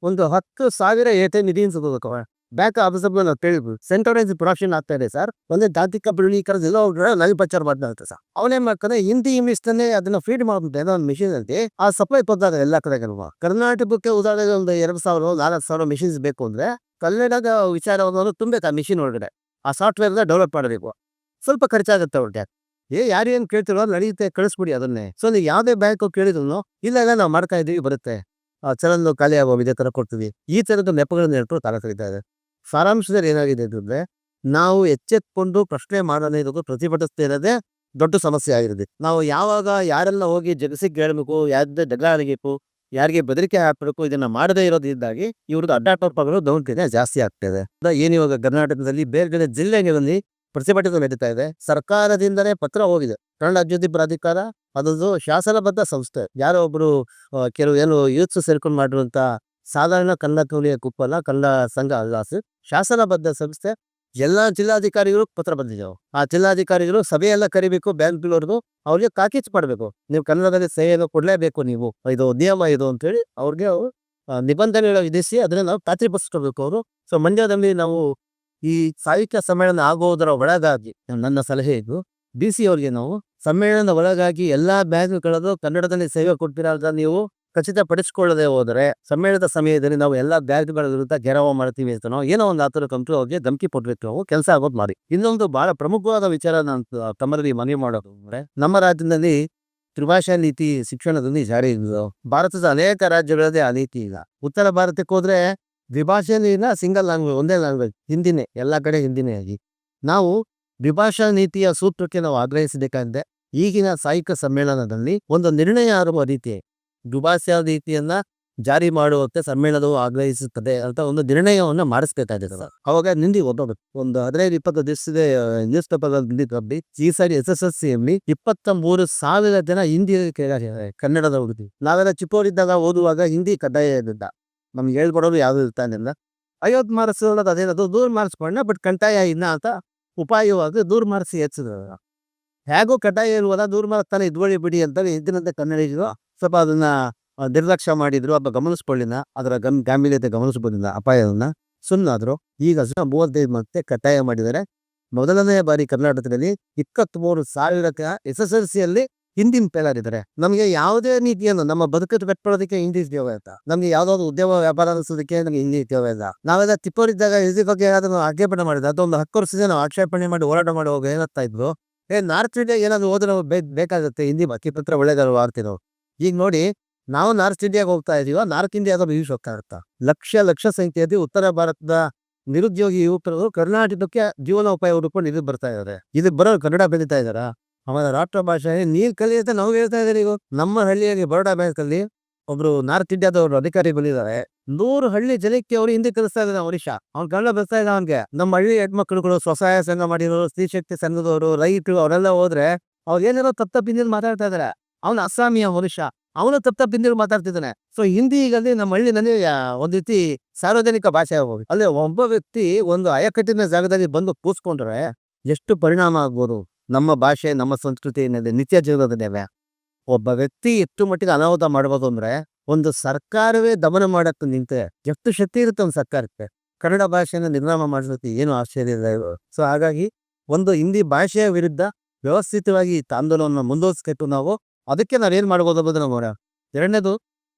ಒಂದು ಹತ್ತು ಸಾವಿರ ಎ ಟಿ ಎಂ ನಿಧಿ ಅನ್ಸೋದು ಬ್ಯಾಂಕ್ ಆಫೀಸರ್ ನಾವು ಕೇಳಿದ್ವಿ ಸೆಂಟ್ರಲೈಸ್ ಪ್ರೊಡಕ್ಷನ್ ಆಗ್ತಾ ಇದೆ ಸರ್ ಒಂದೇ ತಾಂತ್ರಿಕ ಎಲ್ಲ ನಲ್ಲಿ ಪ್ರಚಾರ ಮಾಡ್ತಾ ಸರ್ ಅವನೇ ಮಾಡ್ತಾನೆ, ಹಿಂದಿ ಇಂಗ್ಲಿಷ್ ತಾನೇ ಅದನ್ನ ಫೀಡ್ ಮಾಡ್ಬಿಟ್ಟು ಏನೋ ಒಂದು ಮಿಷಿನ್ ಅಲ್ಲಿ ಆ ಸಪ್ಲೈ ಕೊಡ್ತಾರೆ ಎಲ್ಲ ಕಡೆ ಕರ್ನಾಟಕಕ್ಕೆ ಉದಾಹರಣೆಗೆ ಒಂದು ಎರಡು ಸಾವಿರ, ನಾಲ್ಕು ಸಾವಿರ ಮಿಷಿನ್ಸ್ ಬೇಕು ಅಂದ್ರೆ ಕನ್ನಡದ ವಿಚಾರವನ್ನು ತುಂಬಬೇಕು ಆ ಮಿಷಿನ್ ಒಳಗಡೆ. ಆ ಸಾಫ್ಟ್ವೇರ್ ಡೆವಲಪ್ ಮಾಡಬೇಕು. ಸ್ವಲ್ಪ ಖರ್ಚಾಗುತ್ತೆ ಅವ್ರಿಗೆ. ಏ, ಯಾರು ಏನು ಕೇಳ್ತಿರೋ ನಡೆಯುತ್ತೆ ಕಳಿಸ್ಬಿಡಿ ಅದನ್ನೇ. ಸೊ ನೀವು ಯಾವುದೇ ಬ್ಯಾಂಕು ಕೇಳಿದ್ರು ಇಲ್ಲ ಇಲ್ಲ ನಾವು ಮಾಡ್ತಾ ಇದೀವಿ, ಬರುತ್ತೆ. ಚಲನ್ ಖಾಲಿ ಆಗೋ ಇದೇ ತರ ಕೊಡ್ತೀವಿ. ಈ ತರದ ನೆಪಗಳನ್ನ ಹೇಳ್ಕೊಂಡು ತರ ಕರೀತಾ ಇದೆ ಸಾರಾಂಶದಲ್ಲಿ ಏನಾಗಿದೆ ಅಂತಂದ್ರೆ, ನಾವು ಎಚ್ಚೆತ್ಕೊಂಡು ಪ್ರಶ್ನೆ ಮಾಡೋದೇ ಇರೋದು ಪ್ರತಿಭಟಿಸ್ತಾ ಇರೋದೇ ದೊಡ್ಡ ಸಮಸ್ಯೆ ಆಗಿರುತ್ತೆ ನಾವು ಯಾವಾಗ ಯಾರೆಲ್ಲ ಹೋಗಿ ಜಗಸಿಗೆ ಕೇಳಬೇಕು, ಯಾರ್ದೇ ಜಗಳ ಆಡಬೇಕು ಯಾರಿಗೆ ಬೆದರಿಕೆ ಹಾಕಬೇಕು, ಇದನ್ನ ಮಾಡದೇ ಇರೋದ್ರಿಂದಾಗಿ ಇವ್ರದ್ದು ಅಡ್ಡಾಟೋಪಗಳು ದೌರ್ಜನ್ಯ ಜಾಸ್ತಿ ಆಗ್ತಿದೆ ಏನು ಇವಾಗ ಕರ್ನಾಟಕದಲ್ಲಿ ಬೇರೆ ಬೇರೆ ಜಿಲ್ಲೆಗಳಲ್ಲಿ ಪ್ರತಿಭಟನೆ ನಡೀತಾ ಇದೆ. ಸರ್ಕಾರದಿಂದಲೇ ಪತ್ರ ಹೋಗಿದೆ. ಕನ್ನಡ ಅಭಿವೃದ್ಧಿ ಪ್ರಾಧಿಕಾರ, ಅದೊಂದು ಶಾಸನಬದ್ಧ ಸಂಸ್ಥೆ. ಯಾರೋ ಒಬ್ರು ಕೆಲವು ಏನು ಯೂತ್ಸ್ ಸೇರ್ಕೊಂಡು ಮಾಡಿರುವಂತ ಸಾಧಾರಣ ಕನ್ನಡ ಕೌಲಿಯ ಕುಪ್ಪಲ ಕನ್ನಡ ಸಂಘ ಅಲ್ಲಾಸು. ಶಾಸನಬದ್ಧ ಸಂಸ್ಥೆ. ಎಲ್ಲ ಜಿಲ್ಲಾಧಿಕಾರಿಗಳು ಪತ್ರ ಬಂದಿದ್ದಾವೆ ಆ ಜಿಲ್ಲಾಧಿಕಾರಿಗಳು ಸಭೆಯೆಲ್ಲ ಕರಿಬೇಕು ಬ್ಯಾಂಕ್ಗಳವ್ರಿಗೂ ಅವ್ರಿಗೆ ಕಾಕಿಚ್ ಮಾಡಬೇಕು ನೀವು ಕನ್ನಡದಲ್ಲಿ ಸಹಿಯನ್ನು ಕೊಡಲೇಬೇಕು ನೀವು. ಇದು ನಿಯಮ ಇದು ಅಂತೇಳಿ ಅವ್ರಿಗೆ ಅವರು ನಿಬಂಧನೆಗಳ ವಿಧಿಸಿ ಅದನ್ನ ನಾವು ಖಾತ್ರಿಪಡಿಸ್ಕೋಬೇಕು ಅವರು. ಸೊ ಮಂಡ್ಯದಲ್ಲಿ ನಾವು ಈ ಸಾಹಿತ್ಯ ಸಮ್ಮೇಳನ ಆಗುವುದರ ಒಳಗಾಗಿ, ನನ್ನ ಸಲಹೆ ಇದು, ಬಿ ಸಿ ಅವ್ರಿಗೆ ನಾವು ಸಮ್ಮೇಳನದ ಒಳಗಾಗಿ ಎಲ್ಲಾ ಬ್ಯಾಂಕ್ಗಳದ್ದು ಕನ್ನಡದಲ್ಲಿ ಸೇವೆ ಕೊಡ್ತೀರಾ ನೀವು ಖಚಿತಪಡಿಸಿಕೊಳ್ಳದೆ ಹೋದರೆ ಸಮ್ಮೇಳನದ ಸಮಯದಲ್ಲಿ ನಾವು ಎಲ್ಲಾ ಬ್ಯಾಂಕ್ಗಳ ವಿರುದ್ಧ ಗೆರವ ಮಾಡ್ತೀವಿ ಅಂತ ಏನೋ ಒಂದು ಆತರ ಕಂಪ್ನಿ ಅವ್ರಿಗೆ ಧಮಕಿ ಪಡ್ಬೇಕು ನಾವು ಕೆಲಸ ಆಗೋದು ಮಾಡಿ ಇನ್ನೊಂದು ಬಹಳ ಪ್ರಮುಖವಾದ ವಿಚಾರ ನಾನು ತಮ್ಮಲ್ಲಿ ಮನವಿ ಮಾಡೋದು ಅಂದ್ರೆ ನಮ್ಮ ರಾಜ್ಯದಲ್ಲಿ ತ್ರಿಭಾಷಾ ನೀತಿ ಶಿಕ್ಷಣದಲ್ಲಿ ಜಾರಿ ಇದೆ ಭಾರತದ ಅನೇಕ ರಾಜ್ಯಗಳಲ್ಲಿ ಆ ನೀತಿ ಇಲ್ಲ. ಉತ್ತರ ಭಾರತಕ್ಕೆ ಹೋದ್ರೆ ದ್ವಿಭಾಷೆಯಲ್ಲಿ ಸಿಂಗಲ್ ಲ್ಯಾಂಗ್ವೇಜ್ ಒಂದೇ ಲ್ಯಾಂಗ್ವೇಜ್ ಹಿಂದಿನೇ, ಎಲ್ಲಾ ಕಡೆ ಹಿಂದಿನೇ ಆಗಿ. ನಾವು ದ್ವಿಭಾಷಾ ನೀತಿಯ ಸೂತ್ರಕ್ಕೆ ನಾವು ಆಗ್ರಹಿಸಬೇಕಂದ್ರೆ ಈಗಿನ ಸಾಹಿತ್ಯ ಸಮ್ಮೇಳನದಲ್ಲಿ ಒಂದು ನಿರ್ಣಯ ಆರುವ ರೀತಿ ದ್ವಿಭಾಷಾ ನೀತಿಯನ್ನ ಜಾರಿ ಮಾಡುವಂತೆ ಸಮ್ಮೇಳನವು ಆಗ್ರಹಿಸುತ್ತದೆ ಅಂತ ಒಂದು ನಿರ್ಣಯವನ್ನು ಮಾಡಿಸ್ಬೇಕಾಗಿದೆ ಸರ್. ಅವಾಗ ನಿಂದಿ ಓದೋಬೇಕು ಒಂದು ಹದಿನೈದು ಇಪ್ಪತ್ತು ದಿವಸದ ನ್ಯೂಸ್ ಪೇಪರ್ ಬಂದಿದ್ರಲ್ಲಿ ಈ ಸಾರಿ ಎಸ್ ಎಸ್ ಎಲ್ ಸಿಯಲ್ಲಿ ಇಪ್ಪತ್ತ ಮೂರು ಸಾವಿರ ಜನ ಹಿಂದಿ ಕನ್ನಡದ ಹುಡುಗಿ. ನಾವೆಲ್ಲ ಚಿಕ್ಕವರಿದ್ದಾಗ ಓದುವಾಗ ಹಿಂದಿ ಕಡ್ಡಾಯ ಇರಲಿಲ್ಲ ನಮ್ಗೆ ಹೇಳ್ಕೊಡೋರು ಯಾವ್ದು ಇರ್ತಾನಿಲ್ಲ. ಐವತ್ತು ಮಾರ್ಕ್ಸ್ ಅದೇನದು ದೂರ ಮಾರಿಸ್ಕೊಂಡ ಬಟ್ ಕಡ್ಡಾಯ ಇಲ್ಲ ಅಂತ ಉಪಾಯವಾಗಿ ದೂರ ಮಾರಿಸಿ ಹೆಚ್ಚಿದ್ರು ಹೇಗೂ ಕಡ್ಡಾಯ ಇರುವಾಗ ದೂರ ಮಾರ್ಕ್ಸ್ ಇದ್ವಳಿ ಬಿಡಿ ಅಂತ ಹಿಂದಿನಂತೆ ಕನ್ನಡಿಗರು ಸ್ವಲ್ಪ ಅದನ್ನ ನಿರ್ಲಕ್ಷ್ಯ ಮಾಡಿದ್ರು ಅಥವಾ ಗಮನಿಸ್ಕೊಳ್ಳಿಲ್ಲ, ಅದರ ಗಮ್, ಗಾಂಭೀರ್ಯತೆ ಗಮನಿಸಬಹುದಿಲ್ಲ ಅಪಾಯವನ್ನ ಸುಮ್ಮನಾದ್ರು ಈಗ ಅದನ್ನ ಮೂವತ್ತೈದು ಮತ್ತೆ ಕಡ್ಡಾಯ ಮಾಡಿದರೆ ಮೊದಲನೇ ಬಾರಿ ಕರ್ನಾಟಕದಲ್ಲಿ ಇಪ್ಪತ್ಮೂರು ಸಾವಿರಕ್ಕೆ ಎಸ್ ಎಸ್ ಎಲ್ ಸಿಯಲ್ಲಿ ಹಿಂದಿನ ಇದ್ದಾರೆ. ನಮಗೆ ಯಾವುದೇ ನೀತಿಯನ್ನು ನಮ್ಮ ಬದುಕು ಕಟ್ಕೊಳ್ಳೋದಕ್ಕೆ ಹಿಂದಿ ಉದ್ಯೋಗ ಅಂತ. ನಮ್ಗೆ ಯಾವ್ದಾದ್ರು ಉದ್ಯೋಗ ವ್ಯಾಪಾರ ಅನಿಸೋದಕ್ಕೆ ನಮಗೆ ಹಿಂದಿ ಉದ್ಯೋಗ ಇಲ್ಲ ನಾವೆಲ್ಲ ತಿಪ್ಪೋರಿದ್ದಾಗ ಹಿಂದಿ ಬಗ್ಗೆ ಏನಾದ್ರು ಆಕ್ಷೇಪಣೆ ಮಾಡಿದ್ರೆ, ಅದೊಂದು ಹತ್ತು ವರ್ಷದ ನಾವು ಆಕ್ಷೇಪಣೆ ಮಾಡಿ ಹೋರಾಟ ಮಾಡಿ ಹೋಗಿ ಏನಾಗ್ತಾ ಇದ್ವು, ಏ, ನಾರ್ತ್ ಇಂಡಿಯಾ ಏನಾದ್ರು ಹೋದ್ರೆ ಬೇಕಾಗುತ್ತೆ, ಹಿಂದಿ ಬಾಕಿ ಪತ್ರ ಒಳ್ಳೇದಾರು ಆಡ್ತಿರೋ ಈಗ ನೋಡಿ, ನಾವು ನಾರ್ತ್ ಇಂಡಿಯಾಗೆ ಹೋಗ್ತಾ ಇದೀವ, ನಾರ್ತ್ ಇಂಡಿಯಾದ ಯೂಸ್ ಹೋಗ್ತಾ ಇರ್ತಾ ಲಕ್ಷ ಲಕ್ಷ ಸಂಖ್ಯೆಯಲ್ಲಿ ಉತ್ತರ ಭಾರತದ ನಿರುದ್ಯೋಗಿ ಯುವಕರು ಕರ್ನಾಟಕಕ್ಕೆ ಜೀವನೋಪಾಯ ಹುಡುಕೊಂಡು ಇದಕ್ಕೆ ಬರ್ತಾ ಇದಾರೆ ಇದಕ್ಕೆ ಬರೋ ಕನ್ನಡ ಬೆಳೀತಾ ಇದಾರ ಅವನ ರಾಷ್ಟ್ರ ಭಾಷೆ, ನೀರ್ ಕಲಿಯುತ್ತೆ ನಾವು ಹೇಳ್ತಾ ಇದ್ದಾರೆ ಈಗ. ನಮ್ಮ ಹಳ್ಳಿಯಲ್ಲಿ ಬರೋಡಾ ಬ್ಯಾಂಕ್ ಅಲ್ಲಿ ಒಬ್ರು ನಾರ್ತ್ ಇಂಡಿಯಾದವರು ಅಧಿಕಾರಿ ಬಂದಿದ್ದಾರೆ. ನೂರು ಹಳ್ಳಿ ಜನಕ್ಕೆ ಅವರು ಹಿಂದಿ ಕಲಿಸ್ತಾ ಇದ್ದಾರೆ ಒರಿಶಾ ಅವ್ನ್ ಕನ್ನಡ ಬರ್ತಾ ಇಲ್ಲ ಅವನ್ಗೆ. ನಮ್ಮ ಹಳ್ಳಿ ಹೆಣ್ಮಕ್ಳುಗಳು ಸ್ವಸಹಾಯ ಸಂಘ ಮಾಡಿರೋರು, ಸ್ತ್ರೀ ಶಕ್ತಿ ಸಂಘದವರು, ರೈತರು, ಅವರೆಲ್ಲ ಹೋದ್ರೆ ಅವ್ರು ಏನೇನೋ ತಪ್ಪ ಮಾತಾಡ್ತಾ ಇದಾರೆ ಅವನು ಅಸ್ಸಾಮಿಯ ಮನುಷ್ಯ. ಅವನು ತಪ್ಪ ತಪ್ಪಿಂದ ಮಾತಾಡ್ತಿದ್ದಾನೆ. ಸೊ ಹಿಂದಿ ಈಗಲ್ಲಿ ನಮ್ಮ ಹಳ್ಳಿನಲ್ಲಿ ಒಂದ್ ರೀತಿ ಸಾರ್ವಜನಿಕ ಭಾಷೆ ಆಗ್ಬೋದು. ಅಲ್ಲಿ ಒಬ್ಬ ವ್ಯಕ್ತಿ ಒಂದು ಅಯಕಟ್ಟಿನ ಜಾಗದಲ್ಲಿ ಬಂದು ಕೂಸ್ಕೊಂಡ್ರೆ ಎಷ್ಟು ಪರಿಣಾಮ ಆಗ್ಬೋದು? ನಮ್ಮ ಭಾಷೆ, ನಮ್ಮ ಸಂಸ್ಕೃತಿ ಏನಿದೆ? ನಿತ್ಯ ಜೀವನದಲ್ಲಿ ಒಬ್ಬ ವ್ಯಕ್ತಿ ಎಷ್ಟು ಮಟ್ಟಿಗೆ ಅನಾಹುತ ಮಾಡ್ಬೋದು ಅಂದ್ರೆ ಒಂದು ಸರ್ಕಾರವೇ ದಮನ ಮಾಡಕ್ಕೆ ನಿಂತೆ ಎಷ್ಟು ಶಕ್ತಿ ಇರುತ್ತೆ ಒಂದು ಸರ್ಕಾರಕ್ಕೆ? ಕನ್ನಡ ಭಾಷೆನ ನಿರ್ನಾಮ ಮಾಡಿಸೋದಕ್ಕೆ ಏನು ಆಶ್ಚರ್ಯ ಇಲ್ಲ ಸೊ ಹಾಗಾಗಿ ಒಂದು ಹಿಂದಿ ಭಾಷೆಯ ವಿರುದ್ಧ ವ್ಯವಸ್ಥಿತವಾಗಿ ಈ ಆಂದೋಲನವನ್ನು ಮುಂದುವರಿಸ್ಬೇಕು ನಾವು ಅದಕ್ಕೆ ನಾವೇನ್ ಮಾಡ್ಬೋದು ಅನ್ನೋದು ನೋಡೋಣ ಎರಡನೇದು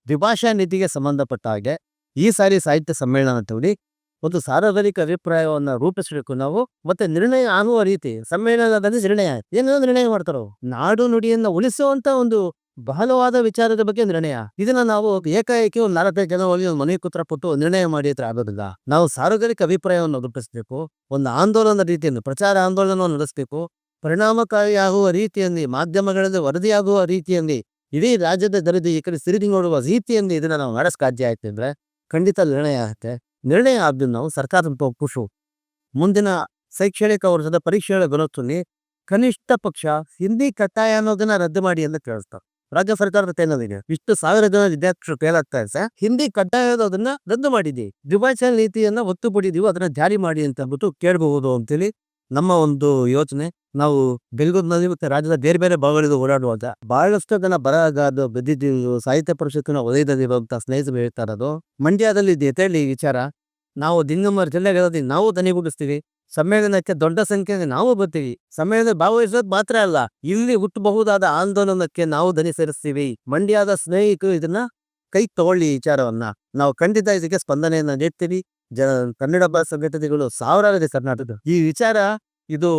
ದ್ವಿಭಾಷಾ ನೀತಿಗೆ ಸಂಬಂಧಪಟ್ಟ ಹಾಗೆ ಈ ಸಾರಿ ಸಾಹಿತ್ಯ ಸಮ್ಮೇಳನ ತೋಡಿ ಒಂದು ಸಾರ್ವಜನಿಕ ಅಭಿಪ್ರಾಯವನ್ನು ರೂಪಿಸಬೇಕು ನಾವು ಮತ್ತೆ ನಿರ್ಣಯ ಆಗುವ ರೀತಿ ಸಮ್ಮೇಳನದಲ್ಲಿ ನಿರ್ಣಯ ಏನೋ ನಿರ್ಣಯ ಮಾಡ್ತಾರೋ? ನಾಡು ನುಡಿಯನ್ನ ಉಳಿಸುವಂತ ಒಂದು ಬಹಳವಾದ ವಿಚಾರದ ಬಗ್ಗೆ ನಿರ್ಣಯ. ಇದನ್ನ ನಾವು ಏಕಾಏಕಿ ಒಂದು ನಾಲ್ಕೈದು ಜನ ಹೋಗಿ ಒಂದು ಮನೆ ಕೂತ್ರ ನಿರ್ಣಯ ಮಾಡಿ ಹತ್ರ ಆಗೋದಿಲ್ಲ. ನಾವು ಸಾರ್ವಜನಿಕ ಅಭಿಪ್ರಾಯವನ್ನು ರೂಪಿಸಬೇಕು, ಒಂದು ಆಂದೋಲನ ರೀತಿಯನ್ನು ಪ್ರಚಾರ ಆಂದೋಲನವನ್ನು ನಡೆಸಬೇಕು ಪರಿಣಾಮಕಾರಿಯಾಗುವ ರೀತಿಯಲ್ಲಿ, ಮಾಧ್ಯಮಗಳಲ್ಲಿ ವರದಿಯಾಗುವ ರೀತಿಯಲ್ಲಿ, ಇಡೀ ರಾಜ್ಯದ ದರಿದು ಈ ಕಡೆ ಸಿರಿದು ನೋಡುವ ರೀತಿಯಲ್ಲಿ ಇದನ್ನ ನಾವು ನಡೆಸ ಸಾಧ್ಯ ಆಯ್ತು ಖಂಡಿತ ನಿರ್ಣಯ ಆಗುತ್ತೆ. ನಿರ್ಣಯ ಆದ್ದು ನಾವು ಸರ್ಕಾರದ ಖುಷು ಮುಂದಿನ ಶೈಕ್ಷಣಿಕ ವರ್ಷದ ಪರೀಕ್ಷೆಗಳ ಗುಣತ್ವಲ್ಲಿ ಕನಿಷ್ಠ ಪಕ್ಷ ಹಿಂದಿ ಕಡ್ಡಾಯ ಅನ್ನೋದನ್ನ ರದ್ದು ಮಾಡಿ ಅಂತ ಕೇಳಿಸ್ತಾರೆ ರಾಜ್ಯ ಸರ್ಕಾರದ ತೇನದಿದೆ ಇಷ್ಟು ಸಾವಿರ ಜನ ವಿದ್ಯಾರ್ಥಿಗಳು ಫೇಲ್ ಆಗ್ತಾ ಇದೆ ಹಿಂದಿ ಕಡ್ಡಾಯ ಅನ್ನೋದನ್ನ ರದ್ದು ಮಾಡಿದಿ ದ್ವಿಭಾಷಾ ನೀತಿಯನ್ನ ಒತ್ತು ಪಡಿದೀವಿ ಅದನ್ನ ಜಾರಿ ಮಾಡಿ ಅಂತ ಅಂದ್ಬಿಟ್ಟು ಕೇಳಬಹುದು ಅಂತೇಳಿ ನಮ್ಮ ಒಂದು ಯೋಚನೆ. ನಾವು ಬೆಳಗುದಿನಲ್ಲಿ ಮತ್ತೆ ರಾಜ್ಯದ ಬೇರೆ ಬೇರೆ ಭಾಗಗಳಿಗೆ ಓಡಾಡುವಾಗ ಬಹಳಷ್ಟು ಜನ ಬರಗಾದ ಬಿದ್ದಿದ್ದು ಸಾಹಿತ್ಯ ಪರಿಷತ್ತಿನ ವಲಯದಲ್ಲಿರುವಂತ ಸ್ನೇಹಿತರು ಹೇಳ್ತಾ ಇರೋದು. ಮಂಡ್ಯದಲ್ಲಿ ಈ ವಿಚಾರ. ನಾವು ದಿಂಗಮ್ಮರ ಜಿಲ್ಲೆಗಳಲ್ಲಿ ನಾವು ದನಿಗೂಡಿಸ್ತೀವಿ. ಸಮ್ಮೇಳನಕ್ಕೆ ದೊಡ್ಡ ಸಂಖ್ಯೆಯಲ್ಲಿ ನಾವು ಬರ್ತೀವಿ. ಸಮ್ಮೇಳನ ಭಾಗವಹಿಸೋದು ಮಾತ್ರ ಅಲ್ಲ, ಇಲ್ಲಿ ಹುಟ್ಟಬಹುದಾದ ಆಂದೋಲನಕ್ಕೆ ನಾವು ದನಿ ಸೇರಿಸ್ತೀವಿ. ಮಂಡ್ಯದ ಸ್ನೇಹಿತರು ಇದನ್ನ ಕೈ ತಗೊಳ್ಳಿ ವಿಚಾರವನ್ನ. ನಾವು ಖಂಡಿತ ಇದಕ್ಕೆ ಸ್ಪಂದನೆಯನ್ನ ನೀಡ್ತೀವಿ. ಜನ ಕನ್ನಡ ಭಾಷಾ ಸಂಘಟನೆಗಳು ಸಾವಿರಾರು ಕರ್ನಾಟಕದ ಈ ವಿಚಾರ ಇದು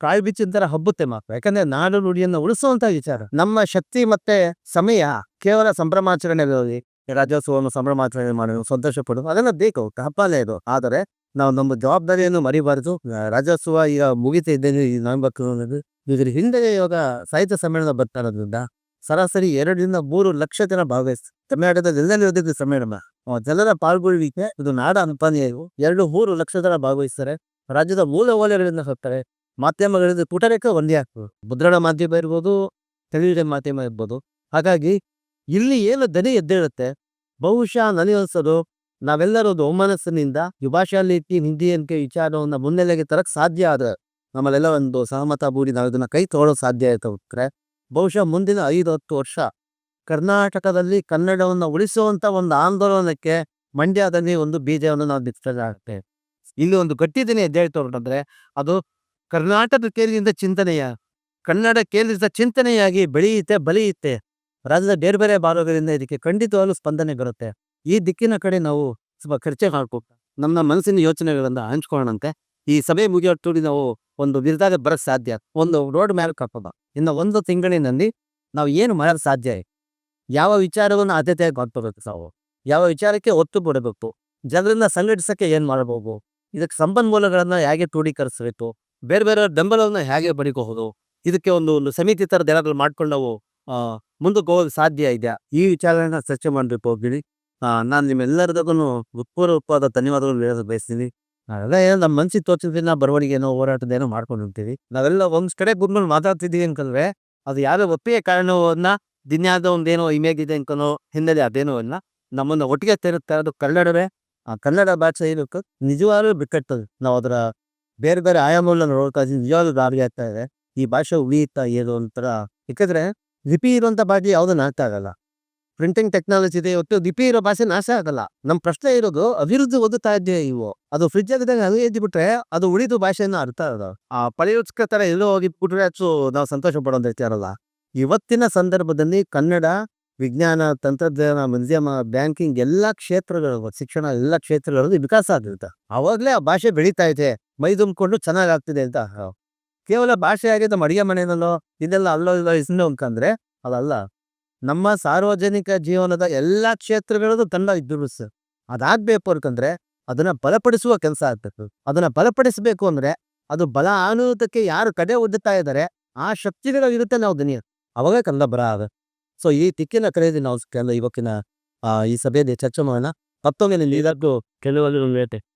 ಕಾಯಿ ಬಿಚ್ಚಿನ ತರ ಹಬ್ಬುತ್ತೆ ಮಾತ್ರ. ಯಾಕಂದ್ರೆ ನಾಡು ನುಡಿಯನ್ನ ಉಳಿಸುವಂತ ವಿಚಾರ. ನಮ್ಮ ಶಕ್ತಿ ಮತ್ತೆ ಸಮಯ ಕೇವಲ ಸಂಭ್ರಮಾಚರಣೆಗಳಲ್ಲಿ ರಾಜ್ಯೋತ್ಸವವನ್ನು ಸಂಭ್ರಮಾಚರಣೆ ಮಾಡೋದು ಸಂತೋಷ ಪಡೋದು ಅದೆಲ್ಲ ಬೇಕು ಹಬ್ಬನೇ ಇದು ಆದರೆ ನಾವು ನಮ್ಮ ಜವಾಬ್ದಾರಿಯನ್ನು ಮರಿಬಾರದು. ರಾಜ್ಯೋತ್ಸವ ಈಗ ಮುಗಿತಾ ಇದ್ದೇನೆ ಈ ನವೆಂಬರ್. ಇದ್ರ ಹಿಂದೆ ಇವಾಗ ಸಾಹಿತ್ಯ ಸಮ್ಮೇಳನ ಬರ್ತಾ ಇರೋದ್ರಿಂದ ಸರಾಸರಿ ಎರಡರಿಂದ ಮೂರು ಲಕ್ಷ ಜನ ಭಾಗವಹಿಸ್ತಾರೆ. ಕರ್ನಾಟಕದ ಎಲ್ಲೆಲ್ಲಿ ಸಮ್ಮೇಳನ? ಜನರ ಪಾಲ್ಗೊಳ್ಳುವಿಕೆ ಇದು ನಾಡ ಅನುಪಾನಿಯು ಎರಡು ಮೂರು ಲಕ್ಷ ಜನ ಭಾಗವಹಿಸ್ತಾರೆ. ರಾಜ್ಯದ ಮೂಲ ಓಲೆಗಳಿಂದ ಹೋಗ್ತಾರೆ. ಮಾಧ್ಯಮಗಳಿಂದ ಪುಟರೇಖ ಒಂದೇ ಆಗ್ತದೆ. ಮುದ್ರಣ ಮಾಧ್ಯಮ ಇರ್ಬೋದು ಟೆಲಿವಿಷನ್ ಮಾಧ್ಯಮ ಇರ್ಬೋದು. ಹಾಗಾಗಿ ಇಲ್ಲಿ ಏನು ದನಿ ಎದ್ದೇಳುತ್ತೆ? ಬಹುಶಃ ನನಗನ್ಸೋದು ನಾವೆಲ್ಲರೂ ಒಂದು ಒಮ್ಮನಸ್ಸಿನಿಂದ ಯುಭಾಷಾ ಹಿಂದಿ ಅನ್ಕೆ ವಿಚಾರವನ್ನ ಮುನ್ನೆಲೆಗೆ ತರಕ್ ಸಾಧ್ಯ ಆದ ನಮ್ಮಲ್ಲೆಲ್ಲ ಒಂದು ಸಹಮತ ಮೂಡಿ ನಾವು ಇದನ್ನ ಕೈ ತಗೊಳ್ಳೋದು ಸಾಧ್ಯ ಆಯ್ತು ಹೋಗ್ತಾರೆ ಬಹುಶಃ ಮುಂದಿನ ಐದು, ಹತ್ತು ವರ್ಷ ಕರ್ನಾಟಕದಲ್ಲಿ ಕನ್ನಡವನ್ನ ಉಳಿಸುವಂತ ಒಂದು ಆಂದೋಲನಕ್ಕೆ ಮಂಡ್ಯದಲ್ಲಿ ಒಂದು ಬೀಜವನ್ನು ನಾವು ಬಿತ್ತಲಾಗುತ್ತೆ ಇಲ್ಲಿ ಒಂದು ಗಟ್ಟಿ ಎದ್ದು ಎದ್ದೇಳ್ತು ಹೊರಟಂದ್ರೆ ಅದು ಕರ್ನಾಟಕ ಕೇಂದ್ರದಿಂದ ಚಿಂತನೆಯ, ಕನ್ನಡ ಕೇಂದ್ರದ ಚಿಂತನೆಯಾಗಿ ಬೆಳೆಯುತ್ತೆ, ಬಲಿಯುತ್ತೆ. ರಾಜ್ಯದ ಬೇರೆ ಬೇರೆ ಭಾಗಗಳಿಂದ ಇದಕ್ಕೆ ಖಂಡಿತವಾಗ್ಲೂ ಸ್ಪಂದನೆ ಬರುತ್ತೆ. ಈ ದಿಕ್ಕಿನ ಕಡೆ ನಾವು ಸ್ವಲ್ಪ ಖರ್ಚೆ ಮಾಡ್ಕೊ, ನಮ್ಮ ಮನಸ್ಸಿನ ಯೋಚನೆಗಳನ್ನ ಹಂಚ್ಕೊಳ್ಳೋಣಂತೆ. ಈ ಸಭೆ ಮುಗಿಯೋಷ್ಟೊಡಿ ನಾವು ಒಂದು ನಿರ್ಧಾರ ಬರಕ್ ಸಾಧ್ಯ. ಒಂದು ರೋಡ್ ಮ್ಯಾಪ್ ಹಾಕೋದ ಇನ್ನು ಒಂದು ತಿಂಗಳಿನಲ್ಲಿ ನಾವು ಏನು ಮಾಡಲು ಸಾಧ್ಯ? ಯಾವ ವಿಚಾರವನ್ನು ಆದ್ಯತೆಯಾಗಿ ಮಾಡ್ಕೋಬೇಕು ನಾವು? ಯಾವ ವಿಚಾರಕ್ಕೆ ಒತ್ತು ಕೊಡಬೇಕು? ಜನರನ್ನ ಸಂಘಟಿಸಕ್ಕೆ ಏನ್ ಮಾಡಬಹುದು ಇದಕ್ಕೆ ಸಂಪನ್ಮೂಲಗಳನ್ನ ಹೇಗೆ ಕ್ರೋಢೀಕರಿಸಬೇಕು ಬೇರೆ ಬೇರೆ ಬೆಂಬಲವನ್ನು ಹೇಗೆ ಬಡಿಕೋಬಹುದು ಇದಕ್ಕೆ ಒಂದು ಒಂದು ಸಮಿತಿ ಥರದ ಏನಾದ್ರು ಮಾಡ್ಕೊಂಡು ನಾವು ಮುಂದಕ್ಕೆ ಹೋಗೋದು ಸಾಧ್ಯ ಇದೆಯಾ? ಈ ವಿಚಾರಗಳನ್ನ ಚರ್ಚೆ ಮಾಡ್ಬೇಕು ಹೋಗ್ತೀನಿ ನಾನು ನಿಮ್ಮೆಲ್ಲರದಕ್ಕೂ ಉತ್ಪೂರ್ವವಾದ ಧನ್ಯವಾದಗಳು ಹೇಳೋದು ಬಯಸ್ತೀನಿ. ನಾವೆಲ್ಲ ಏನೋ ನಮ್ಮ ಮನ್ಸಿಗೆ ಏನೋ ಹೋರಾಟದ ಏನೋ ಮಾಡ್ಕೊಂಡು ಹೋಗ್ತೀವಿ. ನಾವೆಲ್ಲ ಒಂದು ಕಡೆ ಕೂತ್ಕೊಂಡು ಮಾತಾಡ್ತಿದ್ದೀವಿ ಅಂತಂದ್ರೆ ಅದು ಯಾವುದೇ ಒಪ್ಪಿಗೆ ಕಾರಣವನ್ನ ದಿನ್ಯಾದ ಒಂದೇನೋ ಇಮೇಜ್ ಇದೆ ಅನ್ಕೊನೋ ಹಿನ್ನೆಲೆ ಅದೇನೋ ಅಲ್ಲ ನಮ್ಮನ್ನು ಒಟ್ಟಿಗೆ ಸೇರುತ್ತೆ ಅದು ಕನ್ನಡವೇ. ಆ ಕನ್ನಡ ಭಾಷೆ ಏನಕ್ಕೆ ನಿಜವಾಗ್ಲೂ ಬಿಕ್ಕಟ್ಟದು ನಾವು ಅದರ ಬೇರೆ ಬೇರೆ ಆಯಾಮಗಳನ್ನ ನೋಡ್ತಾ ಇದ್ದೀವಿ ನಿಜವಾಗ್ಲೂ ಗಾಬರಿ ಆಗ್ತಾ ಇದೆ. ಈ ಭಾಷೆ ಉಳಿಯುತ್ತಾ ಏನು ಒಂಥರ ಯಾಕಂದ್ರೆ ಲಿಪಿ ಇರುವಂಥ ಭಾಷೆ ಯಾವುದನ್ನು ನಾಶ ಆಗಲ್ಲ. ಪ್ರಿಂಟಿಂಗ್ ಟೆಕ್ನಾಲಜಿ ಇದೆ ಇವತ್ತು ಲಿಪಿ ಇರೋ ಭಾಷೆ ನಾಶ ಆಗಲ್ಲ. ನಮ್ಮ ಪ್ರಶ್ನೆ ಇರೋದು ಅಭಿವೃದ್ಧಿ ಓದುತ್ತಾ ಇದ್ದೆ ಇವು? ಅದು ಫ್ರಿಜ್ ಆಗಿದ್ದಾಗ ಅದು ಎದ್ದು ಬಿಟ್ರೆ ಅದು ಉಳಿದು ಭಾಷೆಯನ್ನು ಅರ್ಥ ಆಗಲ್ಲ. ಆ ಪಳೆಯುಚ್ಕ ತರ ಎಲ್ಲೋ ಹೋಗಿ ಬಿಟ್ರೆ ಅಚ್ಚು ನಾವು ಸಂತೋಷ ಪಡೋದು ಇರಲ್ಲ ಇವತ್ತಿನ ಸಂದರ್ಭದಲ್ಲಿ ಕನ್ನಡ ವಿಜ್ಞಾನ, ತಂತ್ರಜ್ಞಾನ ಮಾಧ್ಯಮ ಬ್ಯಾಂಕಿಂಗ್ ಎಲ್ಲಾ ಕ್ಷೇತ್ರಗಳು, ಶಿಕ್ಷಣ ಎಲ್ಲ ಕ್ಷೇತ್ರಗಳಲ್ಲಿ ವಿಕಾಸ ಆಗಿರುತ್ತೆ ಅವಾಗಲೇ ಆ ಭಾಷೆ ಬೆಳೀತಾ ಇದೆ. ಮೈ ತುಂಬಿಕೊಂಡು ಚೆನ್ನಾಗಾಗ್ತಿದೆ ಅಂತ. ಕೇವಲ ಭಾಷೆ ಆಗಿ ನಮ್ಮ ಅಡಿಗೆ ಮನೆಯಲ್ಲೋ, ಇದೆಲ್ಲ ಅಲ್ಲೋ ಇಲ್ಲೋ ಇಸ್ನೋ ಅಂತಂದ್ರೆ ಅದಲ್ಲ. ನಮ್ಮ ಸಾರ್ವಜನಿಕ ಜೀವನದ ಎಲ್ಲಾ ತಂಡ ಇದ್ದರು ಸರ್ ಅದಾಗಬೇಕು ಅಂತಂದ್ರೆ ಅದನ್ನ ಬಲಪಡಿಸುವ ಕೆಲಸ ಆಗ್ಬೇಕು. ಅದನ್ನ ಬಲಪಡಿಸಬೇಕು ಅಂದ್ರೆ ಅದು ಬಲ ಆನುವುದಕ್ಕೆ ಯಾರು ಕಡೆ ಒದ್ದುತ್ತಾ ಇದ್ದಾರೆ, ಆ ಶಕ್ತಿಗಳ ಇರುತ್ತೆ ನಾವು ದನಿಯ. ಅವಾಗ ಕನ್ನಡ ಬರ ಆಗ ಸೊ ಈ ತಿಕ್ಕಿನ ಕಡೆಯಲ್ಲಿ ನಾವು ಇವತ್ತಿನ ಆ, ಈ ಸಭೆಯಲ್ಲಿ ಚರ್ಚೆ ಮಾಡೋಣ ಮತ್ತೊಮ್ಮೆ ನೀಡಕ್ಕೂ ಕೆಲವೊಂದು